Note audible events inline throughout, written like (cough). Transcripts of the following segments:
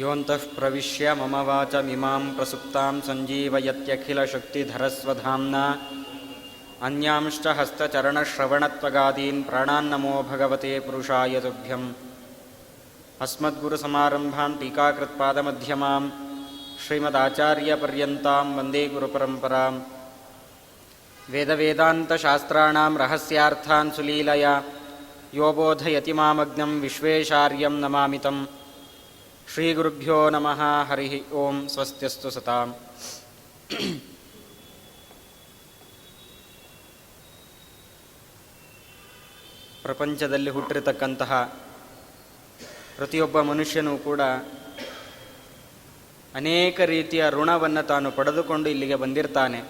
योऽन्तः प्रविश्य मम वाचमिमां प्रसुप्तां सञ्जीवयत्यखिलशक्तिधरस्वधाम्ना अन्यांश्च हस्तचरणश्रवणत्वगादीन् प्राणान्नमो भगवते पुरुषाय तुभ्यम् अस्मद्गुरुसमारम्भान् टीकाकृत्पादमध्यमां श्रीमदाचार्यपर्यन्तां वन्दे गुरुपरम्परां वेदवेदान्तशास्त्राणां रहस्यार्थान् सुलीलया यो बोधयति मामग्नं विश्वेशार्यं नमामितम् ಶ್ರೀಗುರುಭ್ಯೋ ನಮಃ ಹರಿ ಓಂ, ಸ್ವಸ್ತ್ಯಸ್ತು ಸತಾಂ. ಪ್ರಪಂಚದಲ್ಲಿ ಹುಟ್ಟಿರತಕ್ಕಂತಹ ಪ್ರತಿಯೊಬ್ಬ ಮನುಷ್ಯನೂ ಕೂಡ ಅನೇಕ ರೀತಿಯ ಋಣವನ್ನು ತಾನು ಪಡೆದುಕೊಂಡು ಇಲ್ಲಿಗೆ ಬಂದಿರ್ತಾನೆ.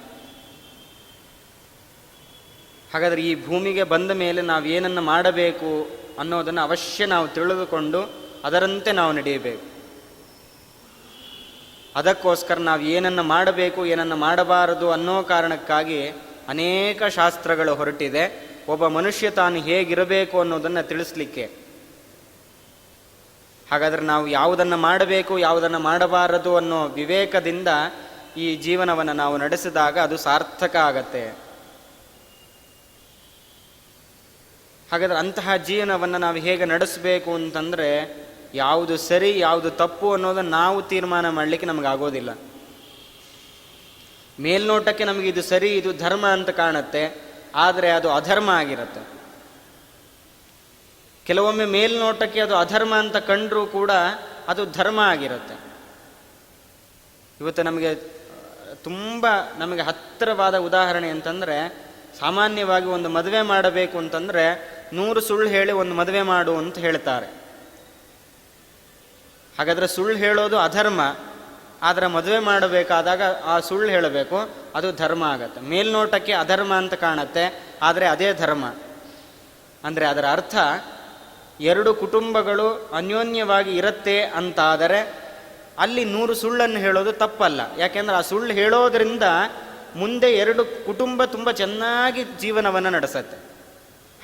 ಹಾಗಾದರೆ ಈ ಭೂಮಿಗೆ ಬಂದ ಮೇಲೆ ನಾವು ಏನನ್ನು ಮಾಡಬೇಕು ಅನ್ನೋದನ್ನು ಅವಶ್ಯ ನಾವು ತಿಳಿದುಕೊಂಡು ಅದರಂತೆ ನಾವು ನಡೆಯಬೇಕು. ಅದಕ್ಕೋಸ್ಕರ ನಾವು ಏನನ್ನು ಮಾಡಬೇಕು, ಏನನ್ನು ಮಾಡಬಾರದು ಅನ್ನೋ ಕಾರಣಕ್ಕಾಗಿ ಅನೇಕ ಶಾಸ್ತ್ರಗಳು ಹೊರಟಿದೆ. ಒಬ್ಬ ಮನುಷ್ಯ ತಾನು ಹೇಗಿರಬೇಕು ಅನ್ನೋದನ್ನು ತಿಳಿಸ್ಲಿಕ್ಕೆ. ಹಾಗಾದರೆ ನಾವು ಯಾವುದನ್ನು ಮಾಡಬೇಕು, ಯಾವುದನ್ನು ಮಾಡಬಾರದು ಅನ್ನೋ ವಿವೇಕದಿಂದ ಈ ಜೀವನವನ್ನು ನಾವು ನಡೆಸಿದಾಗ ಅದು ಸಾರ್ಥಕ ಆಗತ್ತೆ. ಹಾಗಾದರೆ ಅಂತಹ ಜೀವನವನ್ನು ನಾವು ಹೇಗೆ ನಡೆಸಬೇಕು ಅಂತಂದರೆ ಯಾವುದು ಸರಿ, ಯಾವುದು ತಪ್ಪು ಅನ್ನೋದನ್ನು ನಾವು ತೀರ್ಮಾನ ಮಾಡಲಿಕ್ಕೆ ನಮಗಾಗೋದಿಲ್ಲ ಮೇಲ್ನೋಟಕ್ಕೆ ನಮಗೆ ಇದು ಸರಿ, ಇದು ಧರ್ಮ ಅಂತ ಕಾಣುತ್ತೆ, ಆದರೆ ಅದು ಅಧರ್ಮ ಆಗಿರುತ್ತೆ. ಕೆಲವೊಮ್ಮೆ ಮೇಲ್ನೋಟಕ್ಕೆ ಅದು ಅಧರ್ಮ ಅಂತ ಕಂಡರೂ ಕೂಡ ಅದು ಧರ್ಮ ಆಗಿರುತ್ತೆ. ಇವತ್ತು ನಮಗೆ, ತುಂಬ ನಮಗೆ ಹತ್ತಿರವಾದ ಉದಾಹರಣೆ ಅಂತಂದರೆ, ಸಾಮಾನ್ಯವಾಗಿ ಒಂದು ಮದುವೆ ಮಾಡಬೇಕು ಅಂತಂದರೆ ನೂರು ಸುಳ್ಳು ಹೇಳಿ ಒಂದು ಮದುವೆ ಮಾಡು ಅಂತ ಹೇಳ್ತಾರೆ. ಹಾಗಾದರೆ ಸುಳ್ಳು ಹೇಳೋದು ಅಧರ್ಮ. ಆದರೆ ಮದುವೆ ಮಾಡಬೇಕಾದಾಗ ಆ ಸುಳ್ಳು ಹೇಳಬೇಕು. ಅದು ಧರ್ಮ ಆಗತ್ತೆ. ಮೇಲ್ನೋಟಕ್ಕೆ ಅಧರ್ಮ ಅಂತ ಕಾಣತ್ತೆ. ಆದರೆ ಅದೇ ಧರ್ಮ. ಅಂದರೆ ಅದರ ಅರ್ಥ, ಎರಡು ಕುಟುಂಬಗಳು ಅನ್ಯೋನ್ಯವಾಗಿ ಇರುತ್ತೆ ಅಂತಾದರೆ ಅಲ್ಲಿ ನೂರು ಸುಳ್ಳನ್ನು ಹೇಳೋದು ತಪ್ಪಲ್ಲ. ಯಾಕೆಂದರೆ ಆ ಸುಳ್ಳು ಹೇಳೋದ್ರಿಂದ ಮುಂದೆ ಎರಡು ಕುಟುಂಬ ತುಂಬ ಚೆನ್ನಾಗಿ ಜೀವನವನ್ನು ನಡೆಸತ್ತೆ.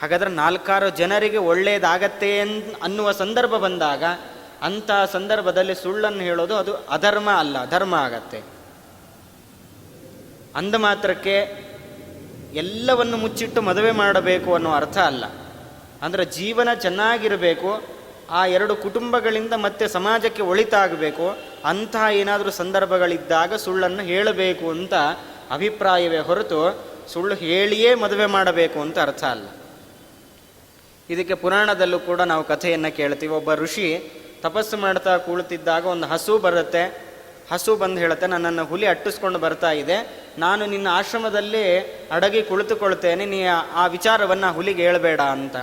ಹಾಗಾದರೆ ನಾಲ್ಕಾರು ಜನರಿಗೆ ಒಳ್ಳೆಯದಾಗತ್ತೆ ಅನ್ನುವ ಸಂದರ್ಭ ಬಂದಾಗ ಅಂಥ ಸಂದರ್ಭದಲ್ಲಿ ಸುಳ್ಳನ್ನು ಹೇಳೋದು ಅದು ಅಧರ್ಮ ಅಲ್ಲ ಧರ್ಮ ಆಗತ್ತೆ. ಅಂದ ಮಾತ್ರಕ್ಕೆ ಎಲ್ಲವನ್ನು ಮುಚ್ಚಿಟ್ಟು ಮದುವೆ ಮಾಡಬೇಕು ಅನ್ನೋ ಅರ್ಥ ಅಲ್ಲ. ಅಂದರೆ ಜೀವನ ಚೆನ್ನಾಗಿರಬೇಕು, ಆ ಎರಡು ಕುಟುಂಬಗಳಿಂದ ಮತ್ತೆ ಸಮಾಜಕ್ಕೆ ಒಳಿತಾಗಬೇಕು ಅಂತಹ ಏನಾದರೂ ಸಂದರ್ಭಗಳಿದ್ದಾಗ ಸುಳ್ಳನ್ನು ಹೇಳಬೇಕು ಅಂತ ಅಭಿಪ್ರಾಯವೇ ಹೊರತು ಸುಳ್ಳು ಹೇಳಿಯೇ ಮದುವೆ ಮಾಡಬೇಕು ಅಂತ ಅರ್ಥ ಅಲ್ಲ. ಇದಕ್ಕೆ ಪುರಾಣದಲ್ಲೂ ಕೂಡ ನಾವು ಕಥೆಯನ್ನು ಕೇಳ್ತೀವಿ. ಒಬ್ಬ ಋಷಿ ತಪಸ್ಸು ಮಾಡ್ತಾ ಕುಳಿತಿದ್ದಾಗ ಒಂದು ಹಸು ಬರುತ್ತೆ. ಹಸು ಬಂದು ಹೇಳುತ್ತೆ, ನನ್ನನ್ನು ಹುಲಿ ಅಟ್ಟಿಸ್ಕೊಂಡು ಬರ್ತಾ ಇದೆ. ನಾನು ನಿನ್ನ ಆಶ್ರಮದಲ್ಲಿ ಅಡಗಿ ಕುಳಿತುಕೊಳ್ತೇನೆ, ನೀ ಆ ವಿಚಾರವನ್ನು ಹುಲಿಗೆ ಹೇಳಬೇಡ ಅಂತ.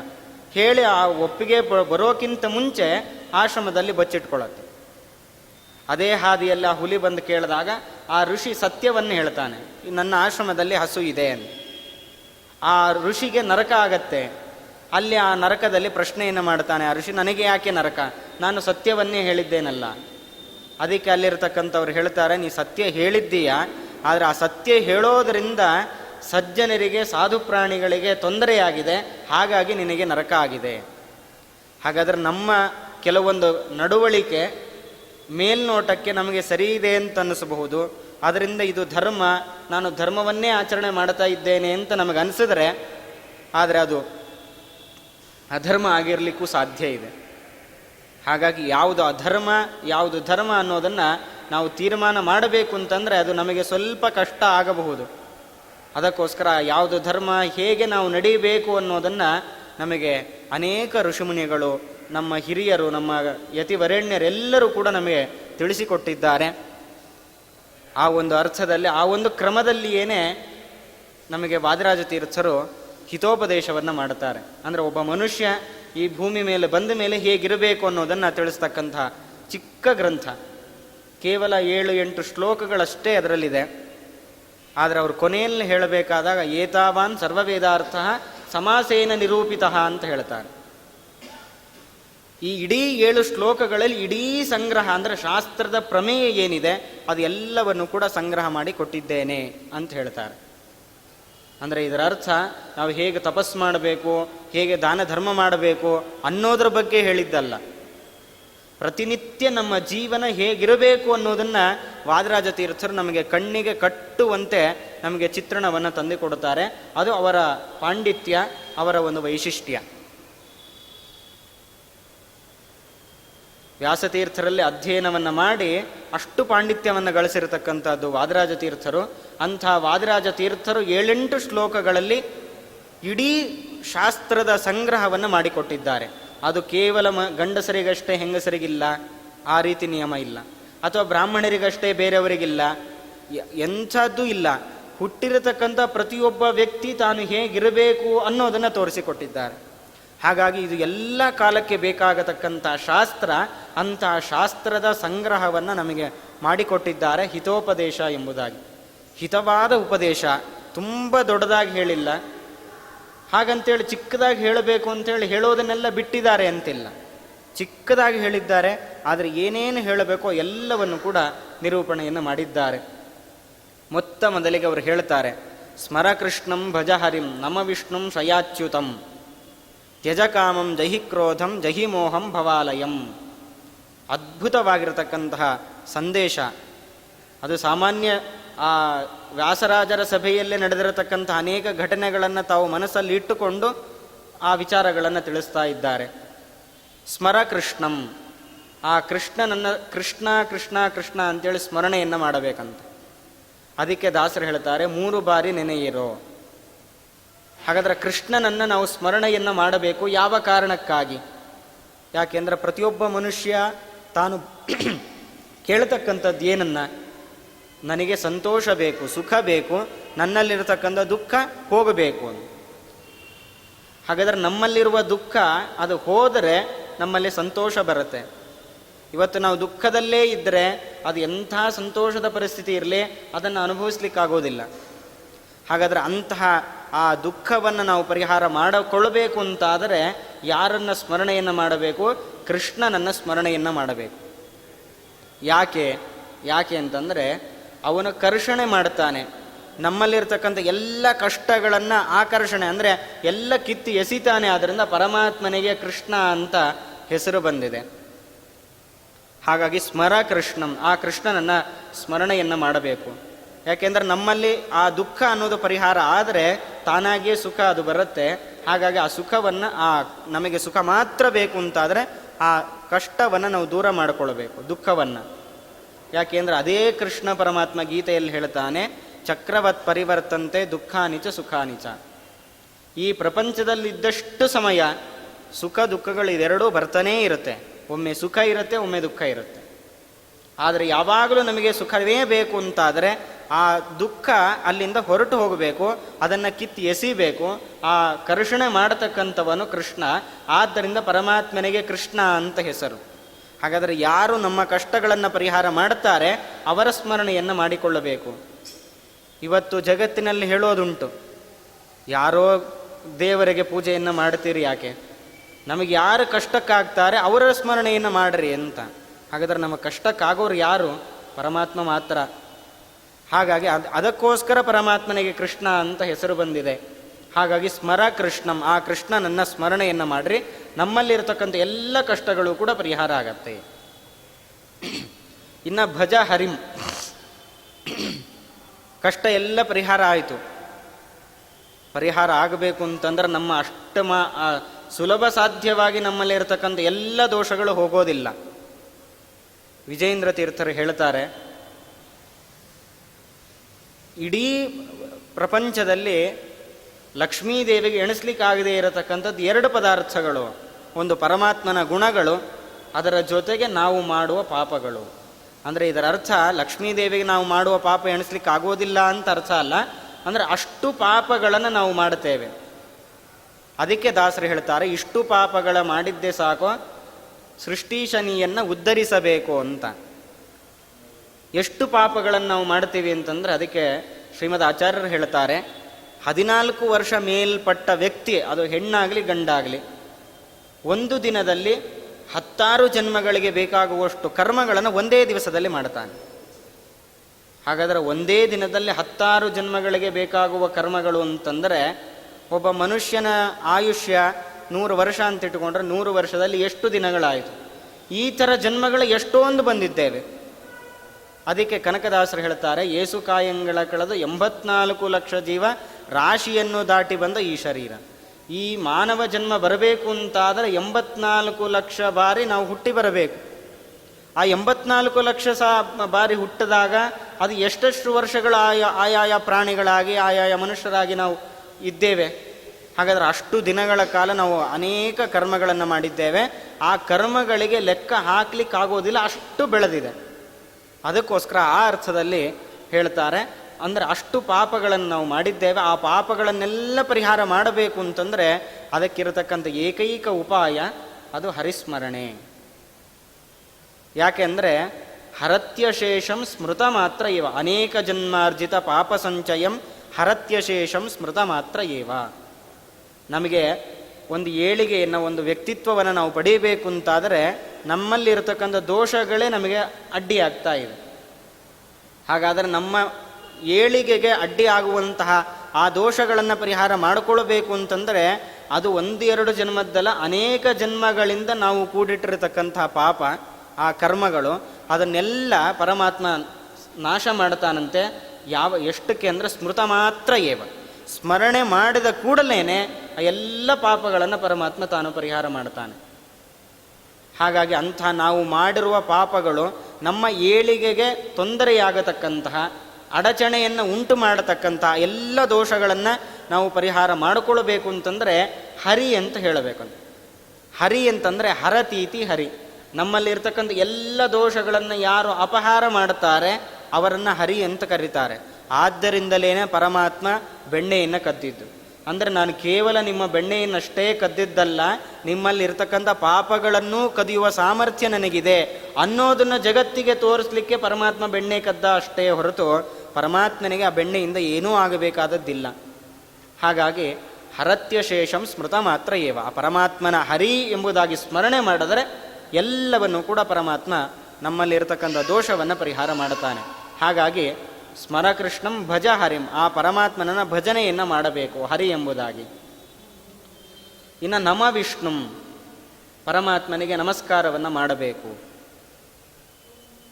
ಹೇಳಿ ಆ ಒಪ್ಪಿಗೆ ಬರೋಕ್ಕಿಂತ ಮುಂಚೆ ಆಶ್ರಮದಲ್ಲಿ ಬಚ್ಚಿಟ್ಕೊಳ್ಳುತ್ತೆ ಅದೇ ಹಾದಿಯಲ್ಲಿ ಆ ಹುಲಿ ಬಂದು ಕೇಳಿದಾಗ ಆ ಋಷಿ ಸತ್ಯವನ್ನು ಹೇಳ್ತಾನೆ ನನ್ನ ಆಶ್ರಮದಲ್ಲಿ ಹಸು ಇದೆ ಅಂತ. ಆ ಋಷಿಗೆ ನರಕ ಆಗತ್ತೆ. ಅಲ್ಲಿ ಆ ನರಕದಲ್ಲಿ ಪ್ರಶ್ನೆಯನ್ನು ಮಾಡ್ತಾನೆ ಆ ಋಷಿ, ನನಗೆ ಯಾಕೆ ನರಕ? ನಾನು ಸತ್ಯವನ್ನೇ ಹೇಳಿದ್ದೇನಲ್ಲ. ಅದಕ್ಕೆ ಅಲ್ಲಿರತಕ್ಕಂಥವ್ರು ಹೇಳ್ತಾರೆ, ನೀ ಸತ್ಯ ಹೇಳಿದ್ದೀಯಾ? ಆದರೆ ಆ ಸತ್ಯ ಹೇಳೋದರಿಂದ ಸಜ್ಜನರಿಗೆ, ಸಾಧು ಪ್ರಾಣಿಗಳಿಗೆ ತೊಂದರೆಯಾಗಿದೆ. ಹಾಗಾಗಿ ನಿನಗೆ ನರಕ ಆಗಿದೆ. ಹಾಗಾದರೆ ನಮ್ಮ ಕೆಲವೊಂದು ನಡವಳಿಕೆ ಮೇಲ್ನೋಟಕ್ಕೆ ನಮಗೆ ಸರಿ ಇದೆ ಅಂತ ಅನ್ನಿಸಬಹುದು. ಅದರಿಂದ ಇದು ಧರ್ಮ. ನಾನು ಧರ್ಮವನ್ನೇ ಆಚರಣೆ ಮಾಡ್ತಾ ಇದ್ದೇನೆ ಅಂತ ನಮಗೆ ಅನಿಸಿದ್ರೆ ಆದರೆ ಅದು ಅಧರ್ಮ ಆಗಿರಲಿಕ್ಕೂ ಸಾಧ್ಯ ಇದೆ. ಹಾಗಾಗಿ ಯಾವುದು ಅಧರ್ಮ, ಯಾವುದು ಧರ್ಮ ಅನ್ನೋದನ್ನು ನಾವು ತೀರ್ಮಾನ ಮಾಡಬೇಕು ಅಂತಂದರೆ ಅದು ನಮಗೆ ಸ್ವಲ್ಪ ಕಷ್ಟ ಆಗಬಹುದು. ಅದಕ್ಕೋಸ್ಕರ ಯಾವುದು ಧರ್ಮ, ಹೇಗೆ ನಾವು ನಡೀಬೇಕು ಅನ್ನೋದನ್ನು ನಮಗೆ ಅನೇಕ ಋಷಿಮುನಿಗಳು, ನಮ್ಮ ಹಿರಿಯರು, ನಮ್ಮ ಯತಿವರೆಣ್ಯರೆಲ್ಲರೂ ಕೂಡ ನಮಗೆ ತಿಳಿಸಿಕೊಟ್ಟಿದ್ದಾರೆ. ಆ ಒಂದು ಅರ್ಥದಲ್ಲಿ, ಆ ಒಂದು ಕ್ರಮದಲ್ಲಿಯೇ ನಮಗೆ ವಾದಿರಾಜ ತೀರ್ಥರು ಹಿತೋಪದೇಶವನ್ನು ಮಾಡುತ್ತಾರೆ. ಅಂದರೆ ಒಬ್ಬ ಮನುಷ್ಯ ಈ ಭೂಮಿ ಮೇಲೆ ಬಂದ ಮೇಲೆ ಹೇಗಿರಬೇಕು ಅನ್ನೋದನ್ನು ತಿಳಿಸ್ತಕ್ಕಂಥ ಚಿಕ್ಕ ಗ್ರಂಥ. ಕೇವಲ ಏಳು, ಎಂಟು ಶ್ಲೋಕಗಳಷ್ಟೇ ಅದರಲ್ಲಿದೆ. ಆದರೆ ಅವರು ಕೊನೆಯಲ್ಲಿ ಹೇಳಬೇಕಾದಾಗ, ಏತಾವಾನ್ ಸರ್ವವೇದಾರ್ಥ ಸಮಾಸೇನ ನಿರೂಪಿತ ಅಂತ ಹೇಳ್ತಾರೆ. ಈ ಇಡೀ ಏಳು ಶ್ಲೋಕಗಳಲ್ಲಿ ಇಡೀ ಸಂಗ್ರಹ ಅಂದರೆ ಶಾಸ್ತ್ರದ ಪ್ರಮೇಯ ಏನಿದೆ, ಅದು ಕೂಡ ಸಂಗ್ರಹ ಮಾಡಿ ಕೊಟ್ಟಿದ್ದೇನೆ ಅಂತ ಹೇಳ್ತಾರೆ. ಅಂದರೆ ಇದರ ಅರ್ಥ ನಾವು ಹೇಗೆ ತಪಸ್ ಮಾಡಬೇಕು, ಹೇಗೆ ದಾನ ಧರ್ಮ ಮಾಡಬೇಕು ಅನ್ನೋದ್ರ ಬಗ್ಗೆ ಹೇಳಿದ್ದಲ್ಲ. ಪ್ರತಿನಿತ್ಯ ನಮ್ಮ ಜೀವನ ಹೇಗಿರಬೇಕು ಅನ್ನೋದನ್ನು ವಾದರಾಜ ತೀರ್ಥರು ನಮಗೆ ಕಣ್ಣಿಗೆ ಕಟ್ಟುವಂತೆ ನಮಗೆ ಚಿತ್ರಣವನ್ನು ತಂದುಕೊಡುತ್ತಾರೆ ಅದು ಅವರ ಪಾಂಡಿತ್ಯ, ಅವರ ಒಂದು ವೈಶಿಷ್ಟ್ಯ. ವ್ಯಾಸತೀರ್ಥರಲ್ಲಿ ಅಧ್ಯಯನವನ್ನು ಮಾಡಿ ಅಷ್ಟು ಪಾಂಡಿತ್ಯವನ್ನು ಗಳಿಸಿರತಕ್ಕಂಥದ್ದು ವಾದರಾಜ ತೀರ್ಥರು. ಅಂಥ ವಾದರಾಜ ತೀರ್ಥರು ಏಳೆಂಟು ಶ್ಲೋಕಗಳಲ್ಲಿ ಇಡೀ ಶಾಸ್ತ್ರದ ಸಂಗ್ರಹವನ್ನು ಮಾಡಿಕೊಟ್ಟಿದ್ದಾರೆ. ಅದು ಕೇವಲ ಮ, ಗಂಡಸರಿಗಷ್ಟೇ ಹೆಂಗಸರಿಗಿಲ್ಲ, ಆ ರೀತಿ ನಿಯಮ ಇಲ್ಲ. ಅಥವಾ ಬ್ರಾಹ್ಮಣರಿಗಷ್ಟೇ ಬೇರೆಯವರಿಗಿಲ್ಲ ಎಂಥದ್ದು ಇಲ್ಲ. ಹುಟ್ಟಿರತಕ್ಕಂಥ ಪ್ರತಿಯೊಬ್ಬ ವ್ಯಕ್ತಿ ತಾನು ಹೇಗಿರಬೇಕು ಅನ್ನೋದನ್ನು ತೋರಿಸಿಕೊಟ್ಟಿದ್ದಾರೆ. ಹಾಗಾಗಿ ಇದು ಎಲ್ಲ ಕಾಲಕ್ಕೆ ಬೇಕಾಗತಕ್ಕಂಥ ಶಾಸ್ತ್ರ ಅಂತಹ ಶಾಸ್ತ್ರದ ಸಂಗ್ರಹವನ್ನು ನಮಗೆ ಮಾಡಿಕೊಟ್ಟಿದ್ದಾರೆ ಹಿತೋಪದೇಶ ಎಂಬುದಾಗಿ. ಹಿತವಾದ ಉಪದೇಶ, ತುಂಬ ದೊಡ್ಡದಾಗಿ ಹೇಳಿಲ್ಲ. ಹಾಗಂತೇಳಿ ಚಿಕ್ಕದಾಗಿ ಹೇಳಬೇಕು ಅಂತೇಳಿ ಹೇಳೋದನ್ನೆಲ್ಲ ಬಿಟ್ಟಿದ್ದಾರೆ ಅಂತಿಲ್ಲ. ಚಿಕ್ಕದಾಗಿ ಹೇಳಿದ್ದಾರೆ, ಆದರೆ ಏನೇನು ಹೇಳಬೇಕೋ ಎಲ್ಲವನ್ನು ಕೂಡ ನಿರೂಪಣೆಯನ್ನು ಮಾಡಿದ್ದಾರೆ. ಮೊತ್ತ ಮೊದಲಿಗೆ ಅವರು ಹೇಳ್ತಾರೆ ಸ್ಮರ ಕೃಷ್ಣಂ ಭಜ ಹರಿಂ ನಮ ವಿಷ್ಣುಂ ಶಯಾಚ್ಯುತಂ. ತ್ಯಜ ಕಾಮಂ ಜಹಿ ಕ್ರೋಧಂ, ಜಹಿ ಮೋಹಂ ಭವಾಲಯಂ. ಅದ್ಭುತವಾಗಿರತಕ್ಕಂತಹ ಸಂದೇಶ. ಅದು ಸಾಮಾನ್ಯ ಆ ವ್ಯಾಸರಾಜರ ಸಭೆಯಲ್ಲೇ ನಡೆದಿರತಕ್ಕಂಥ ಅನೇಕ ಘಟನೆಗಳನ್ನು ತಾವು ಮನಸ್ಸಲ್ಲಿ ಇಟ್ಟುಕೊಂಡು ಆ ವಿಚಾರಗಳನ್ನು ತಿಳಿಸ್ತಾ ಇದ್ದಾರೆ. ಸ್ಮರ ಕೃಷ್ಣಂ. ಆ ಕೃಷ್ಣನನ್ನು ಕೃಷ್ಣ ಕೃಷ್ಣ ಕೃಷ್ಣ ಅಂತೇಳಿ ಸ್ಮರಣೆಯನ್ನು ಮಾಡಬೇಕಂತ. ಅದಕ್ಕೆ ದಾಸರು ಹೇಳ್ತಾರೆ, ಮೂರು ಬಾರಿ ನೆನೆಯಿರೋ. ಹಾಗಾದ್ರೆ ಕೃಷ್ಣನನ್ನು ನಾವು ಸ್ಮರಣೆಯನ್ನು ಮಾಡಬೇಕು. ಯಾವ ಕಾರಣಕ್ಕಾಗಿ? ಯಾಕೆಂದ್ರೆ ಪ್ರತಿಯೊಬ್ಬ ಮನುಷ್ಯ ತಾನು (clears throat) ಕೇಳ್ತಕ್ಕಂಥದ್ದು ಏನನ್ನ? ನನಗೆ ಸಂತೋಷ ಬೇಕು, ಸುಖ ಬೇಕು, ನನ್ನಲ್ಲಿರತಕ್ಕಂಥ ದುಃಖ ಹೋಗಬೇಕು ಹಾಗಾದರೆ ನಮ್ಮಲ್ಲಿರುವ ದುಃಖ ಅದು ಹೋದರೆ ನಮ್ಮಲ್ಲಿ ಸಂತೋಷ ಬರುತ್ತೆ. ಇವತ್ತು ನಾವು ದುಃಖದಲ್ಲೇ ಇದ್ದರೆ ಅದು ಎಂಥ ಸಂತೋಷದ ಪರಿಸ್ಥಿತಿ ಇರಲಿ, ಅದನ್ನು ಅನುಭವಿಸ್ಲಿಕ್ಕಾಗೋದಿಲ್ಲ. ಹಾಗಾದರೆ ಅಂತಹ ಆ ದುಃಖವನ್ನು ನಾವು ಪರಿಹಾರ ಮಾಡಿಕೊಳ್ಳಬೇಕು ಅಂತಾದರೆ ಯಾರನ್ನು ಸ್ಮರಣೆಯನ್ನು ಮಾಡಬೇಕು? ಕೃಷ್ಣನನ್ನು ಸ್ಮರಣೆಯನ್ನು ಮಾಡಬೇಕು. ಯಾಕೆ? ಯಾಕೆ ಅಂತಂದರೆ ಅವನು ಕರ್ಷಣೆ ಮಾಡ್ತಾನೆ. ನಮ್ಮಲ್ಲಿರ್ತಕ್ಕಂಥ ಎಲ್ಲ ಕಷ್ಟಗಳನ್ನು ಆಕರ್ಷಣೆ, ಅಂದರೆ ಎಲ್ಲ ಕಿತ್ತು ಎಸಿತಾನೆ. ಆದ್ದರಿಂದ ಪರಮಾತ್ಮನಿಗೆ ಕೃಷ್ಣ ಅಂತ ಹೆಸರು ಬಂದಿದೆ. ಹಾಗಾಗಿ ಸ್ಮರ ಕೃಷ್ಣಂ, ಆ ಕೃಷ್ಣನನ್ನು ಸ್ಮರಣೆಯನ್ನು ಮಾಡಬೇಕು. ಯಾಕೆಂದ್ರೆ ನಮ್ಮಲ್ಲಿ ಆ ದುಃಖ ಅನ್ನೋದು ಪರಿಹಾರ ಆದರೆ ತಾನಾಗಿಯೇ ಸುಖ ಅದು ಬರುತ್ತೆ. ಹಾಗಾಗಿ ಆ ಸುಖವನ್ನು, ಆ ನಮಗೆ ಸುಖ ಮಾತ್ರ ಬೇಕು ಅಂತಾದರೆ ಆ ಕಷ್ಟವನ್ನು ನಾವು ದೂರ ಮಾಡಿಕೊಳ್ಬೇಕು, ದುಃಖವನ್ನು. ಯಾಕೆಂದ್ರೆ ಅದೇ ಕೃಷ್ಣ ಪರಮಾತ್ಮ ಗೀತೆಯಲ್ಲಿ ಹೇಳ್ತಾನೆ, ಚಕ್ರವತ್ ಪರಿವರ್ತಂತೆ ದುಃಖಾನಿಚ ಸುಖಾನಿಚ. ಈ ಪ್ರಪಂಚದಲ್ಲಿದ್ದಷ್ಟು ಸಮಯ ಸುಖ ದುಃಖಗಳು ಇದೆರಡೂ ಬರ್ತಾನೇ ಇರುತ್ತೆ. ಒಮ್ಮೆ ಸುಖ ಇರುತ್ತೆ, ಒಮ್ಮೆ ದುಃಖ ಇರುತ್ತೆ. ಆದರೆ ಯಾವಾಗಲೂ ನಮಗೆ ಸುಖವೇ ಬೇಕು ಅಂತಾದರೆ ಆ ದುಃಖ ಅಲ್ಲಿಂದ ಹೊರಟು ಹೋಗಬೇಕು, ಅದನ್ನು ಕಿತ್ತು ಎಸಿಬೇಕು, ಆ ಕರ್ಷಣೆ ಮಾಡತಕ್ಕಂಥವನು ಕೃಷ್ಣ, ಆದ್ದರಿಂದ ಪರಮಾತ್ಮನಿಗೆ ಕೃಷ್ಣ ಅಂತ ಹೆಸರು. ಹಾಗಾದರೆ ಯಾರು ನಮ್ಮ ಕಷ್ಟಗಳನ್ನು ಪರಿಹಾರ ಮಾಡುತ್ತಾರೆ ಅವರ ಸ್ಮರಣೆಯನ್ನು ಮಾಡಿಕೊಳ್ಳಬೇಕು. ಇವತ್ತು ಜಗತ್ತಿನಲ್ಲಿ ಹೇಳೋದುಂಟು, ಯಾರೋ ದೇವರಿಗೆ ಪೂಜೆಯನ್ನು ಮಾಡ್ತೀರಿ ಯಾಕೆ? ನಮಗೆ ಯಾರು ಕಷ್ಟಕ್ಕಾಗ್ತಾರೆ, ಅವರ ಸ್ಮರಣೆಯನ್ನು ಮಾಡ್ರಿ ಅಂತ. ಹಾಗಾದರೆ ನಮ್ಮ ಕಷ್ಟಕ್ಕಾಗೋರು ಯಾರು? ಪರಮಾತ್ಮ ಮಾತ್ರ. ಹಾಗಾಗಿ ಅದು, ಅದಕ್ಕೋಸ್ಕರ ಪರಮಾತ್ಮನಿಗೆ ಕೃಷ್ಣ ಅಂತ ಹೆಸರು ಬಂದಿದೆ. ಹಾಗಾಗಿ ಸ್ಮರ ಕೃಷ್ಣಂ, ಆ ಕೃಷ್ಣ ನನ್ನ ಸ್ಮರಣೆಯನ್ನು ಮಾಡಿರಿ. ನಮ್ಮಲ್ಲಿರತಕ್ಕಂಥ ಎಲ್ಲ ಕಷ್ಟಗಳು ಕೂಡ ಪರಿಹಾರ ಆಗತ್ತೆ. ಇನ್ನು ಭಜ ಹರಿಂ. ಕಷ್ಟ ಎಲ್ಲ ಪರಿಹಾರ ಆಯಿತು. ಪರಿಹಾರ ಆಗಬೇಕು ಅಂತಂದ್ರೆ ನಮ್ಮ ಅಷ್ಟಮ ಸುಲಭ ಸಾಧ್ಯವಾಗಿ ನಮ್ಮಲ್ಲಿ ಇರತಕ್ಕಂಥ ಎಲ್ಲ ದೋಷಗಳು ಹೋಗೋದಿಲ್ಲ. ವಿಜಯೇಂದ್ರ ತೀರ್ಥರು ಹೇಳ್ತಾರೆ ಇಡೀ ಪ್ರಪಂಚದಲ್ಲಿ ಲಕ್ಷ್ಮೀದೇವಿಗೆ ಎಣಿಸ್ಲಿಕ್ಕಾಗದೇ ಇರತಕ್ಕಂಥದ್ದು ಎರಡು ಪದಾರ್ಥಗಳು, ಒಂದು ಪರಮಾತ್ಮನ ಗುಣಗಳು, ಅದರ ಜೊತೆಗೆ ನಾವು ಮಾಡುವ ಪಾಪಗಳು. ಅಂದರೆ ಇದರ ಅರ್ಥ ಲಕ್ಷ್ಮೀದೇವಿಗೆ ನಾವು ಮಾಡುವ ಪಾಪ ಎಣಿಸ್ಲಿಕ್ಕೆ ಆಗೋದಿಲ್ಲ ಅಂತ ಅರ್ಥ ಅಲ್ಲ. ಅಂದರೆ ಅಷ್ಟು ಪಾಪಗಳನ್ನು ನಾವು ಮಾಡುತ್ತೇವೆ. ಅದಕ್ಕೆ ದಾಸರು ಹೇಳ್ತಾರೆ, ಇಷ್ಟು ಪಾಪಗಳ ಮಾಡಿದ್ದೇ ಸಾಕು ಸೃಷ್ಟಿಶನಿಯನ್ನು ಉದ್ಧರಿಸಬೇಕು ಅಂತ. ಎಷ್ಟು ಪಾಪಗಳನ್ನು ನಾವು ಮಾಡ್ತೀವಿ ಅಂತಂದ್ರೆ ಅದಕ್ಕೆ ಶ್ರೀಮದ್ ಆಚಾರ್ಯರು ಹೇಳ್ತಾರೆ, ಹದಿನಾಲ್ಕು ವರ್ಷ ಮೇಲ್ಪಟ್ಟ ವ್ಯಕ್ತಿ, ಅದು ಹೆಣ್ಣಾಗಲಿ ಗಂಡಾಗಲಿ, ಒಂದು ದಿನದಲ್ಲಿ ಹತ್ತಾರು ಜನ್ಮಗಳಿಗೆ ಬೇಕಾಗುವಷ್ಟು ಕರ್ಮಗಳನ್ನು ಒಂದೇ ದಿವಸದಲ್ಲಿ ಮಾಡ್ತಾನೆ. ಹಾಗಾದರೆ ಒಂದೇ ದಿನದಲ್ಲಿ ಹತ್ತಾರು ಜನ್ಮಗಳಿಗೆ ಬೇಕಾಗುವ ಕರ್ಮಗಳು ಅಂತಂದರೆ ಒಬ್ಬ ಮನುಷ್ಯನ ಆಯುಷ್ಯ ನೂರು ವರ್ಷ ಅಂತ ಇಟ್ಟುಕೊಂಡ್ರೆ ನೂರು ವರ್ಷದಲ್ಲಿ ಎಷ್ಟು ದಿನಗಳಾಯಿತು? ಈ ಥರ ಜನ್ಮಗಳು ಎಷ್ಟೊಂದು ಬಂದಿದ್ದೇವೆ. ಅದಕ್ಕೆ ಕನಕದಾಸರು ಹೇಳ್ತಾರೆ, ಏಸು ಕಾಯಂಗಳ ಕಳೆದು ಎಂಬತ್ನಾಲ್ಕು ಲಕ್ಷ ಜೀವ ರಾಶಿಯನ್ನು ದಾಟಿ ಬಂದ ಈ ಶರೀರ. ಈ ಮಾನವ ಜನ್ಮ ಬರಬೇಕು ಅಂತಾದರೆ ಎಂಬತ್ನಾಲ್ಕು ಲಕ್ಷ ಬಾರಿ ನಾವು ಹುಟ್ಟಿ ಬರಬೇಕು. ಆ ಎಂಬತ್ನಾಲ್ಕು ಲಕ್ಷ ಸಾ ಬಾರಿ ಹುಟ್ಟಿದಾಗ ಅದು ಎಷ್ಟೆಷ್ಟು ವರ್ಷಗಳ ಆಯಾ, ಆಯಾಯ ಪ್ರಾಣಿಗಳಾಗಿ, ಆಯಾಯ ಮನುಷ್ಯರಾಗಿ ನಾವು ಇದ್ದೇವೆ. ಹಾಗಾದರೆ ಅಷ್ಟು ದಿನಗಳ ಕಾಲ ನಾವು ಅನೇಕ ಕರ್ಮಗಳನ್ನು ಮಾಡಿದ್ದೇವೆ. ಆ ಕರ್ಮಗಳಿಗೆ ಲೆಕ್ಕ ಹಾಕ್ಲಿಕ್ಕಾಗೋದಿಲ್ಲ, ಅಷ್ಟು ಬೆಳೆದಿದೆ. ಅದಕ್ಕೋಸ್ಕರ ಆ ಅರ್ಥದಲ್ಲಿ ಹೇಳ್ತಾರೆ, ಅಂದರೆ ಅಷ್ಟು ಪಾಪಗಳನ್ನು ನಾವು ಮಾಡಿದ್ದೇವೆ, ಆ ಪಾಪಗಳನ್ನೆಲ್ಲ ಪರಿಹಾರ ಮಾಡಬೇಕು ಅಂತಂದರೆ ಅದಕ್ಕಿರತಕ್ಕಂಥ ಏಕೈಕ ಉಪಾಯ ಅದು ಹರಿಸ್ಮರಣೆ. ಯಾಕೆಂದರೆ ಹರತ್ಯಶೇಷಂ ಸ್ಮೃತ ಮಾತ್ರ ಇವ ಅನೇಕ ಜನ್ಮಾರ್ಜಿತ ಪಾಪ ಸಂಚಯಂ ಹರತ್ಯಶೇಷಂ ಸ್ಮೃತ ಮಾತ್ರ ಏವ. ನಮಗೆ ಒಂದು ಏಳಿಗೆಯನ್ನು, ಒಂದು ವ್ಯಕ್ತಿತ್ವವನ್ನು ನಾವು ಪಡೀಬೇಕು ಅಂತಾದರೆ ನಮ್ಮಲ್ಲಿರತಕ್ಕಂಥ ದೋಷಗಳೇ ನಮಗೆ ಅಡ್ಡಿ ಆಗ್ತಾ ಇವೆ ಹಾಗಾದರೆ ನಮ್ಮ ಏಳಿಗೆಗೆ ಅಡ್ಡಿ ಆಗುವಂತಹ ಆ ದೋಷಗಳನ್ನು ಪರಿಹಾರ ಮಾಡಿಕೊಳ್ಬೇಕು ಅಂತಂದರೆ ಅದು ಒಂದೆರಡು ಜನ್ಮದ್ದಲ್ಲ, ಅನೇಕ ಜನ್ಮಗಳಿಂದ ನಾವು ಕೂಡಿಟ್ಟಿರತಕ್ಕಂತಹ ಪಾಪ, ಆ ಕರ್ಮಗಳು, ಅದನ್ನೆಲ್ಲ ಪರಮಾತ್ಮ ನಾಶ ಮಾಡ್ತಾನಂತೆ. ಯಾವ, ಎಷ್ಟಕ್ಕೆ ಅಂದರೆ ಸ್ಮೃತ ಮಾತ್ರ ಏವ. ಸ್ಮರಣೆ ಮಾಡಿದ ಕೂಡಲೇ ಆ ಎಲ್ಲ ಪಾಪಗಳನ್ನು ಪರಮಾತ್ಮ ತಾನು ಪರಿಹಾರ ಮಾಡ್ತಾನೆ. ಹಾಗಾಗಿ ಅಂಥ ನಾವು ಮಾಡಿರುವ ಪಾಪಗಳು ನಮ್ಮ ಏಳಿಗೆಗೆ ತೊಂದರೆಯಾಗತಕ್ಕಂತಹ, ಅಡಚಣೆಯನ್ನು ಉಂಟು ಮಾಡತಕ್ಕಂತಹ ಎಲ್ಲ ದೋಷಗಳನ್ನು ನಾವು ಪರಿಹಾರ ಮಾಡಿಕೊಳ್ಬೇಕು ಅಂತಂದರೆ ಹರಿ ಅಂತ ಹೇಳಬೇಕು ಹರಿ ಅಂತಂದರೆ ಹರತೀತಿ ಹರಿ. ನಮ್ಮಲ್ಲಿರ್ತಕ್ಕಂಥ ಎಲ್ಲ ದೋಷಗಳನ್ನು ಯಾರು ಅಪಹಾರ ಮಾಡುತ್ತಾರೆ ಅವರನ್ನು ಹರಿ ಅಂತ ಕರೀತಾರೆ. ಆದ್ದರಿಂದಲೇ ಪರಮಾತ್ಮ ಬೆಣ್ಣೆಯನ್ನು ಕದ್ದಿದ್ದು. ಅಂದರೆ ನಾನು ಕೇವಲ ನಿಮ್ಮ ಬೆಣ್ಣೆಯನ್ನಷ್ಟೇ ಕದ್ದಿದ್ದಲ್ಲ ನಿಮ್ಮಲ್ಲಿ ಇರ್ತಕ್ಕಂಥ ಪಾಪಗಳನ್ನೂ ಕದಿಯುವ ಸಾಮರ್ಥ್ಯ ನನಗಿದೆ ಅನ್ನೋದನ್ನು ಜಗತ್ತಿಗೆ ತೋರಿಸ್ಲಿಕ್ಕೆ ಪರಮಾತ್ಮ ಬೆಣ್ಣೆ ಕದ್ದ ಅಷ್ಟೇ ಹೊರತು ಪರಮಾತ್ಮನಿಗೆ ಆ ಬೆಣ್ಣೆಯಿಂದ ಏನೂ ಆಗಬೇಕಾದದ್ದಿಲ್ಲ. ಹಾಗಾಗಿ ಹರತ್ಯ ಶೇಷಂ ಸ್ಮೃತ ಮಾತ್ರ ಏವ. ಆ ಪರಮಾತ್ಮನ ಹರಿ ಎಂಬುದಾಗಿ ಸ್ಮರಣೆ ಮಾಡಿದರೆ ಎಲ್ಲವನ್ನು ಕೂಡ ಪರಮಾತ್ಮ ನಮ್ಮಲ್ಲಿರತಕ್ಕಂಥ ದೋಷವನ್ನು ಪರಿಹಾರ ಮಾಡುತ್ತಾನೆ. ಹಾಗಾಗಿ ಸ್ಮರಕೃಷ್ಣಂ ಭಜ ಹರಿಂ. ಆ ಪರಮಾತ್ಮನ ಭಜನೆಯನ್ನು ಮಾಡಬೇಕು ಹರಿ ಎಂಬುದಾಗಿ. ಇನ್ನು ನಮ ವಿಷ್ಣುಂ ಪರಮಾತ್ಮನಿಗೆ ನಮಸ್ಕಾರವನ್ನು ಮಾಡಬೇಕು.